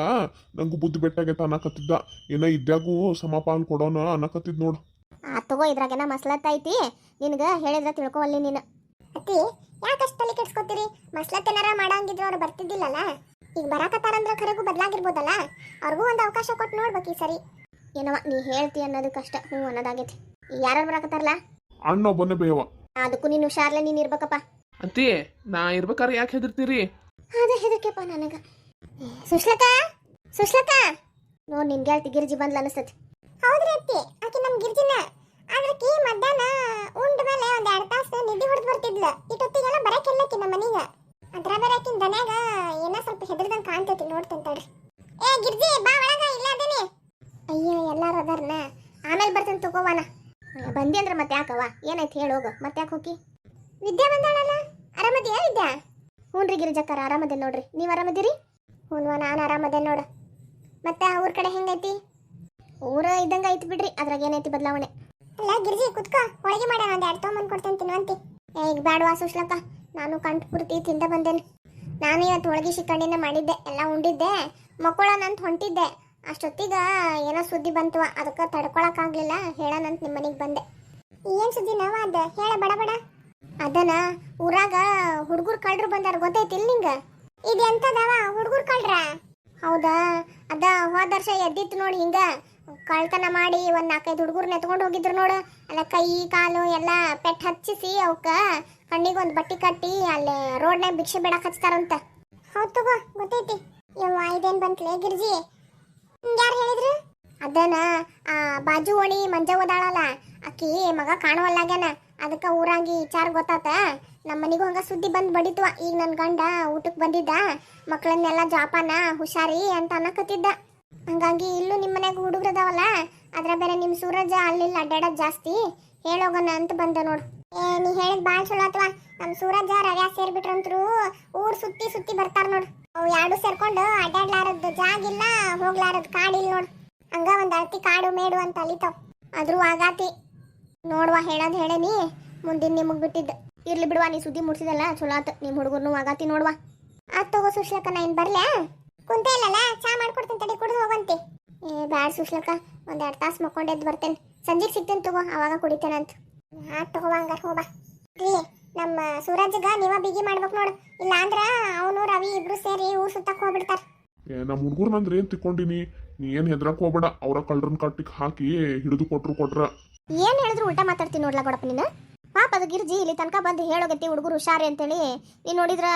ನಂಗೂ ಬುದ್ಧಿ ಬೆಟ್ಟಾಗೈತ ಅನ್ನಕತ್ತಿದ್ದ. ಏನ ಇದ್ಯಾಗೂ ಸಮಪಾಲ್ ಕೊಡೋಣ ಅನ್ನಕತ್ತಿದ್ ನೋಡು. ಆ ತಗೋ ಇದ್ರಾಗೇನ ಮಸ್ಲತ್ ಐತಿ. ನಿನ್ಗ ಹೇಳಿದ್ರ ತಿಳ್ಕೊವಲ್ಲಿ ನೀನು. ಅತ್ತಿ ಯಾಕಷ್ಟು ತಲೆ ಕೆಡ್ಸ್ಕೊತೀರಿ? ಮಸ್ಲತ್ ಏನಾರ ಮಾಡಂಗಿದ್ರು ಅವ್ರು ಬರ್ತಿದ್ದಿಲ್ಲಲ್ಲ? ಈಗ ಬರಾಕತ್ತಾರಂದ್ರೆ ಖರೆಗೂ ಬದಲಾಗಿರ್ಬೋದಲ್ಲ? ಅವ್ರಿಗೂ ಒಂದು ಅವಕಾಶ ಕೊಟ್ಟು ನೋಡ್ಬೇಕು ಈ ಸರಿ. ಏನವ ನೀ ಹೇಳ್ತಿ ಅನ್ನೋದಕ್ಕಷ್ಟ ಹ್ಞೂ ಅನ್ನೋದಾಗೈತಿ. ಯಾರು ಬರಾಕತ್ತಾರಲ್ಲ? ಅಣ್ಣ ಒಬ್ಬನೇ ಬೇವ ಅದಕ್ಕೂ ನೀನು ಹುಷಾರ್ಲೆ ನೀನು ಇರ್ಬೇಕಪ್ಪ. ಅತ್ತಿ ನಾ ಇರ್ಬೇಕಾದ್ರೆ ಯಾಕೆ ಹೆದರ್ತೀರಿ? ಅದೇ ಹೆದರ್ಕೆಪ್ಪ ನನಗ. ಸುಶ್ಲತಾ ಸುಶ್ಲತಾ. ನೋಡ್ ನಿನ್ಗೆ ಗೆಳತಿ ಗಿರ್ಜಿ ಬಂದ್ಲ ಅನಿಸ್ತತಿ ಹೌದ್ರಿ ಅತ್ತಿ. ಆಕಿ ನಮ್ ಗಿರ್ಜಿನ. ಆದ್ರಕಿ ಮಧ್ಯಾಹ್ನ ಉಂಡ ಮೇಲೆ ಒಂದ್ ಎರಡ್ ತಾಸು ನಿದ್ದೆ ಹೊಡೆದ್ ಬರ್ತಿದ್ಲ. ಇಟ್ಟೊತ್ತಿಗೆಲ್ಲ ಬರಕಿಲ್ಲಕಿ ನಮ್ಮ ಮನೀಗ. ಅದ್ರ ಬೇರೆ ಆಕಿನ್ ದನ್ಯಾಗ ಏನೋ ಸ್ವಲ್ಪ ಹೆದರ್ದಂಗ್ ಕಾಣ್ತೈತಿ ನೋಡ್ತೇನೆ ತಡ್ರಿ. ಏ ಗಿರ್ಜಿ, ಬಾ ಒಳಗ, ಇಲ್ಲ ಅದೇನಿ. ಅಯ್ಯೋ, ಎಲ್ಲಾರು ಅದಾರ್ನ. ಆಮೇಲೆ ಬರ್ತೇನೆ ತಗೋವಾನ ಬಂದಿ ಅಂದ್ರೆ ಮತ್ತೆ ಯಾಕವ ಏನಾಯ್ತು ಹೇಳೋಗ ಮತ್ತೆ ಯಾಕೆ ಹೋಗಿ ವಿದ್ಯಾ ಬಂದಾಳಲ್ಲ? ಆರಾಮದಿಯಾ ವಿದ್ಯಾ? ಹ್ಞೂನ್ರಿ ಗಿರಿಜಕ್ಕರ ಆರಾಮದೆ ನೋಡ್ರಿ. ನೀವು ಆರಾಮದಿರಿ? ಹ್ಞೂ ನಾನು ಆರಾಮದೆ ನೋಡು. ಮತ್ತೆ ಊರ್ ಕಡೆ ಹೆಂಗೈತಿ? ಊರ ಇದ್ದಂಗ ಐತಿ ಬಿಡ್ರಿ ಅದ್ರಾಗ ಏನೈತಿ ಬದಲಾವಣೆ. ಅಲ್ಲ ಗಿರ್ಜಿ ಕುತ್ಕ ಹೋಳಿಗೆ ಮಾಡ ಒಂದ್ ಎರಡು ತೊಗೊಂಬಂದು ಕೊಡ್ತೇನೆ ತಿನ್ನುವಂತಿ. ಈಗ ಬೇಡವಾ ಸುಶ್ಲಕ್ಕ ನಾನು ಕಂಠ ಪೂರ್ತಿ ತಿಂದ ಬಂದೇನೆ. ನಾನು ಇವತ್ತು ಹೋಳಿಗೆ ಶಿಕಂಡಿನ ಮಾಡಿದ್ದೆ ಎಲ್ಲ ಉಂಡಿದ್ದೆ ಮಕ್ಕಳನಂತ ಹೊಂಟಿದ್ದೆ. ಅಷ್ಟೊತ್ತಿಗ ಏನೋ ಸುದ್ದಿ ಬಂತವ ಅದಕ್ಕೆ ತಡ್ಕೊಳಕ್ಕಾಗ್ಲಿಲ್ಲ ಹೇಳನಂತ ನಿಮ್ಮ ಮನೆಗೆ ಬಂದೆ. ಏನ್ ಸುದ್ದಿ ನಾವ ಅದ? ಹೇಳ ಬಡ ಬಡ. ಅದನ ಊರಾಗ ಹುಡುಗರು ಕಳ್ರು ಬಂದಾರ ಗೊತ್ತೈತಿಲ್ ನಿಂಗ? ಇದು ಎಂತದವ ಹುಡುಗರು ಕಳ್ರ? ಹೌದಾ ಅದ ಹೋದ ವರ್ಷ ಎದ್ದಿತ್ತು ನೋಡಿ ಹಿಂಗ. ಕಳ್ತನ ಮಾಡಿ ಒಂದು ನಾಲ್ಕೈದು ಹುಡುಗರ್ನ ಎತ್ಕೊಂಡು ಹೋಗಿದ್ರು ನೋಡು. ಅಲ್ಲ ಕೈ, ಕಾಲು ಎಲ್ಲ ಪೆಟ್ ಹಚ್ಚಿಸಿ ಅವಕ್ಕ ಕಣ್ಣಿಗೆ ಒಂದು ಬಟ್ಟಿ ಕಟ್ಟಿ ಅಲ್ಲಿ ರೋಡ್ನಾಗ ಭಿಕ್ಷೆ ಬೇಡ ಹಚ್ತಾರಂತ. ಹೌದು ತಗೋ, ಗೊತ್ತೈತಿ. ಯವ್ವ, ಇದೇನ್ ಬಂತಲೇ ಗಿರ್ಜಿ? ಯಾರು ಹೇಳಿದ್ರು? ಅದನ್ನ ಆ, ಬಾಜು ಓಣಿ ಮಂಜ ಓದಾಳಲ್ಲ ಅಕ್ಕಿ ಮಗ ಕಾಣುವಲ್ಲಾಗ್ಯಾನ. ಅದಕ್ಕೆ ಊರಾಗಿ ವಿಚಾರ ಗೊತ್ತಾತ. ನಮ್ಮ ಮನೆಗೂ ಹಂಗ ಸುದ್ದಿ ಬಂದು ಬಡಿತ್ವ. ಈಗ ನನ್ನ ಗಂಡ ಊಟಕ್ಕೆ ಬಂದಿದ್ದ. ಮಕ್ಕಳನ್ನೆಲ್ಲ ಜಾಪಾನ ಹುಷಾರಿ ಅಂತ ಅನ್ನಕತ್ತಿದ್ದ. ಹಂಗಾಗಿ ಇಲ್ಲೂ ನಿಮ್ಮ ಮನೆಗೆ ಹುಡುಗ್ರು ಅದಾವಲ್ಲ ಅದ್ರ ಬೇರೆ ನಿಮ್ಮ ಸೂರಜ ಅಲ್ಲಿ ಅಡ್ಡಾಡೋದು ಜಾಸ್ತಿ. ಹೇಳೋಗೋಣ ಅಂತ ಬಂದೆ ನೋಡು. ಏ, ನೀ ಹೇಳಿದ್ ಭಾಳ ಚಲೋ ಅಥವಾ ನಮ್ಮ ಸೂರಜ, ರವ್ಯಾ ಸೇರ್ಬಿಟ್ರಂತ್ರು ಊರ್ ಸುತ್ತಿ ಸುತ್ತಿ ಬರ್ತಾರ ನೋಡು. ಅವು ಎರಡು ಸೇರ್ಕೊಂಡು ಅಡ್ಡಾಡ್ಲಾರದ್ ಜಾಗ ಇಲ್ಲ, ಹೋಗ್ಲಾರದ್ ಕಾಡಿಲ್ಲ ನೋಡು. ಹಂಗ ಒಂದ್ ಅಳತಿ ಕಾಡು, ಮೇಡು ಅಂತ ಅಲಿತಾವ್. ಆದ್ರೂ ಆಗಾತಿ. ನೋಡ್ವಾ, ಹೇಳೋದ್ ಹೇಳೇನಿ ಮುಂದಿನ ನಿಮಗ್ ಬಿಟ್ಟಿದ್ದು. ಇರ್ಲಿ ಬಿಡುವ, ನೀ ಸುದ್ದಿ ಮುಡ್ಸಿದಲ್ಲ, ಚಲೋ ಆತ. ನಿಮ್ ಹುಡುಗರ್ನು ಆಗಾತಿ ನೋಡ್ವಾ. ಆತ್ ತಗೋ ಸುಶ್ಲಕ್ಕ, ನಾ ಇನ್ ಬರ್ಲ್ಯಾ? ಕುಂತ ಇಲ್ಲಲ್ಲ ಚಾ ಮಾಡ್ಕೊಡ್ತೀನಿ ತಡಿ ಕುಡಿದು ಹೋಗಂತೆ. ಏ ಬ್ಯಾಡ್ ಸುಶ್ಲಕ ಒಂದ್ ತಾಸು ತಾಸ್ ಎದ್ದು ಬರ್ತೇನೆ. ಸಂಜೆಗೆ ಸಿಗ್ತೇನೆ ತಗೋ ಅವಾಗ ಕುಡಿತೇನಂತ. ಯಾ ತಗೋ ಹಂಗಾರ ಹೋಗ ರೀ ನಮ್ಮ ಸೂರಜ್ಗ ನೀವ ಬಿಗಿ ಮಾಡ್ಬೇಕು ನೋಡು. ಇಲ್ಲ ಅಂದ್ರ ಅವನು ರವಿ ಇಬ್ರು ಸೇರಿ ಊರ್ ಸುತ್ತಕ್ ಹೋಗ್ಬಿಡ್ತಾರ. ಏ ನಮ್ಮ ಹುಡುಗರ್ನಂದ್ರೆ ಏನ್ ತಿಕ್ಕೊಂಡಿನಿ? ನೀ ಏನ್ ಹೆದ್ರಕ್ ಹೋಗ್ಬೇಡ ಅವರ ಕಳ್ರನ್ ಕಟ್ಟಿಗೆ ಹಾಕಿ ಹಿಡಿದು ಕೊಟ್ರು ಕೊಟ್ರ. ಏನ್ ಹೇಳಿದ್ರು ಉಲ್ಟಾ ಮಾತಾಡ್ತೀನಿ ನೋಡ್ಲಾ ಕೊಡಪ್ಪ ನೀನು? ಪಾಪ ಅದು ಗಿರ್ಜಿ ಇಲ್ಲಿ ತನಕ ಬಂದು ಹೇಳೋಗತ್ತಿ ಹುಡುಗರು ಹುಷಾರಿ ಅಂತೇಳಿ. ನೀನ್ ನೋಡಿದ್ರ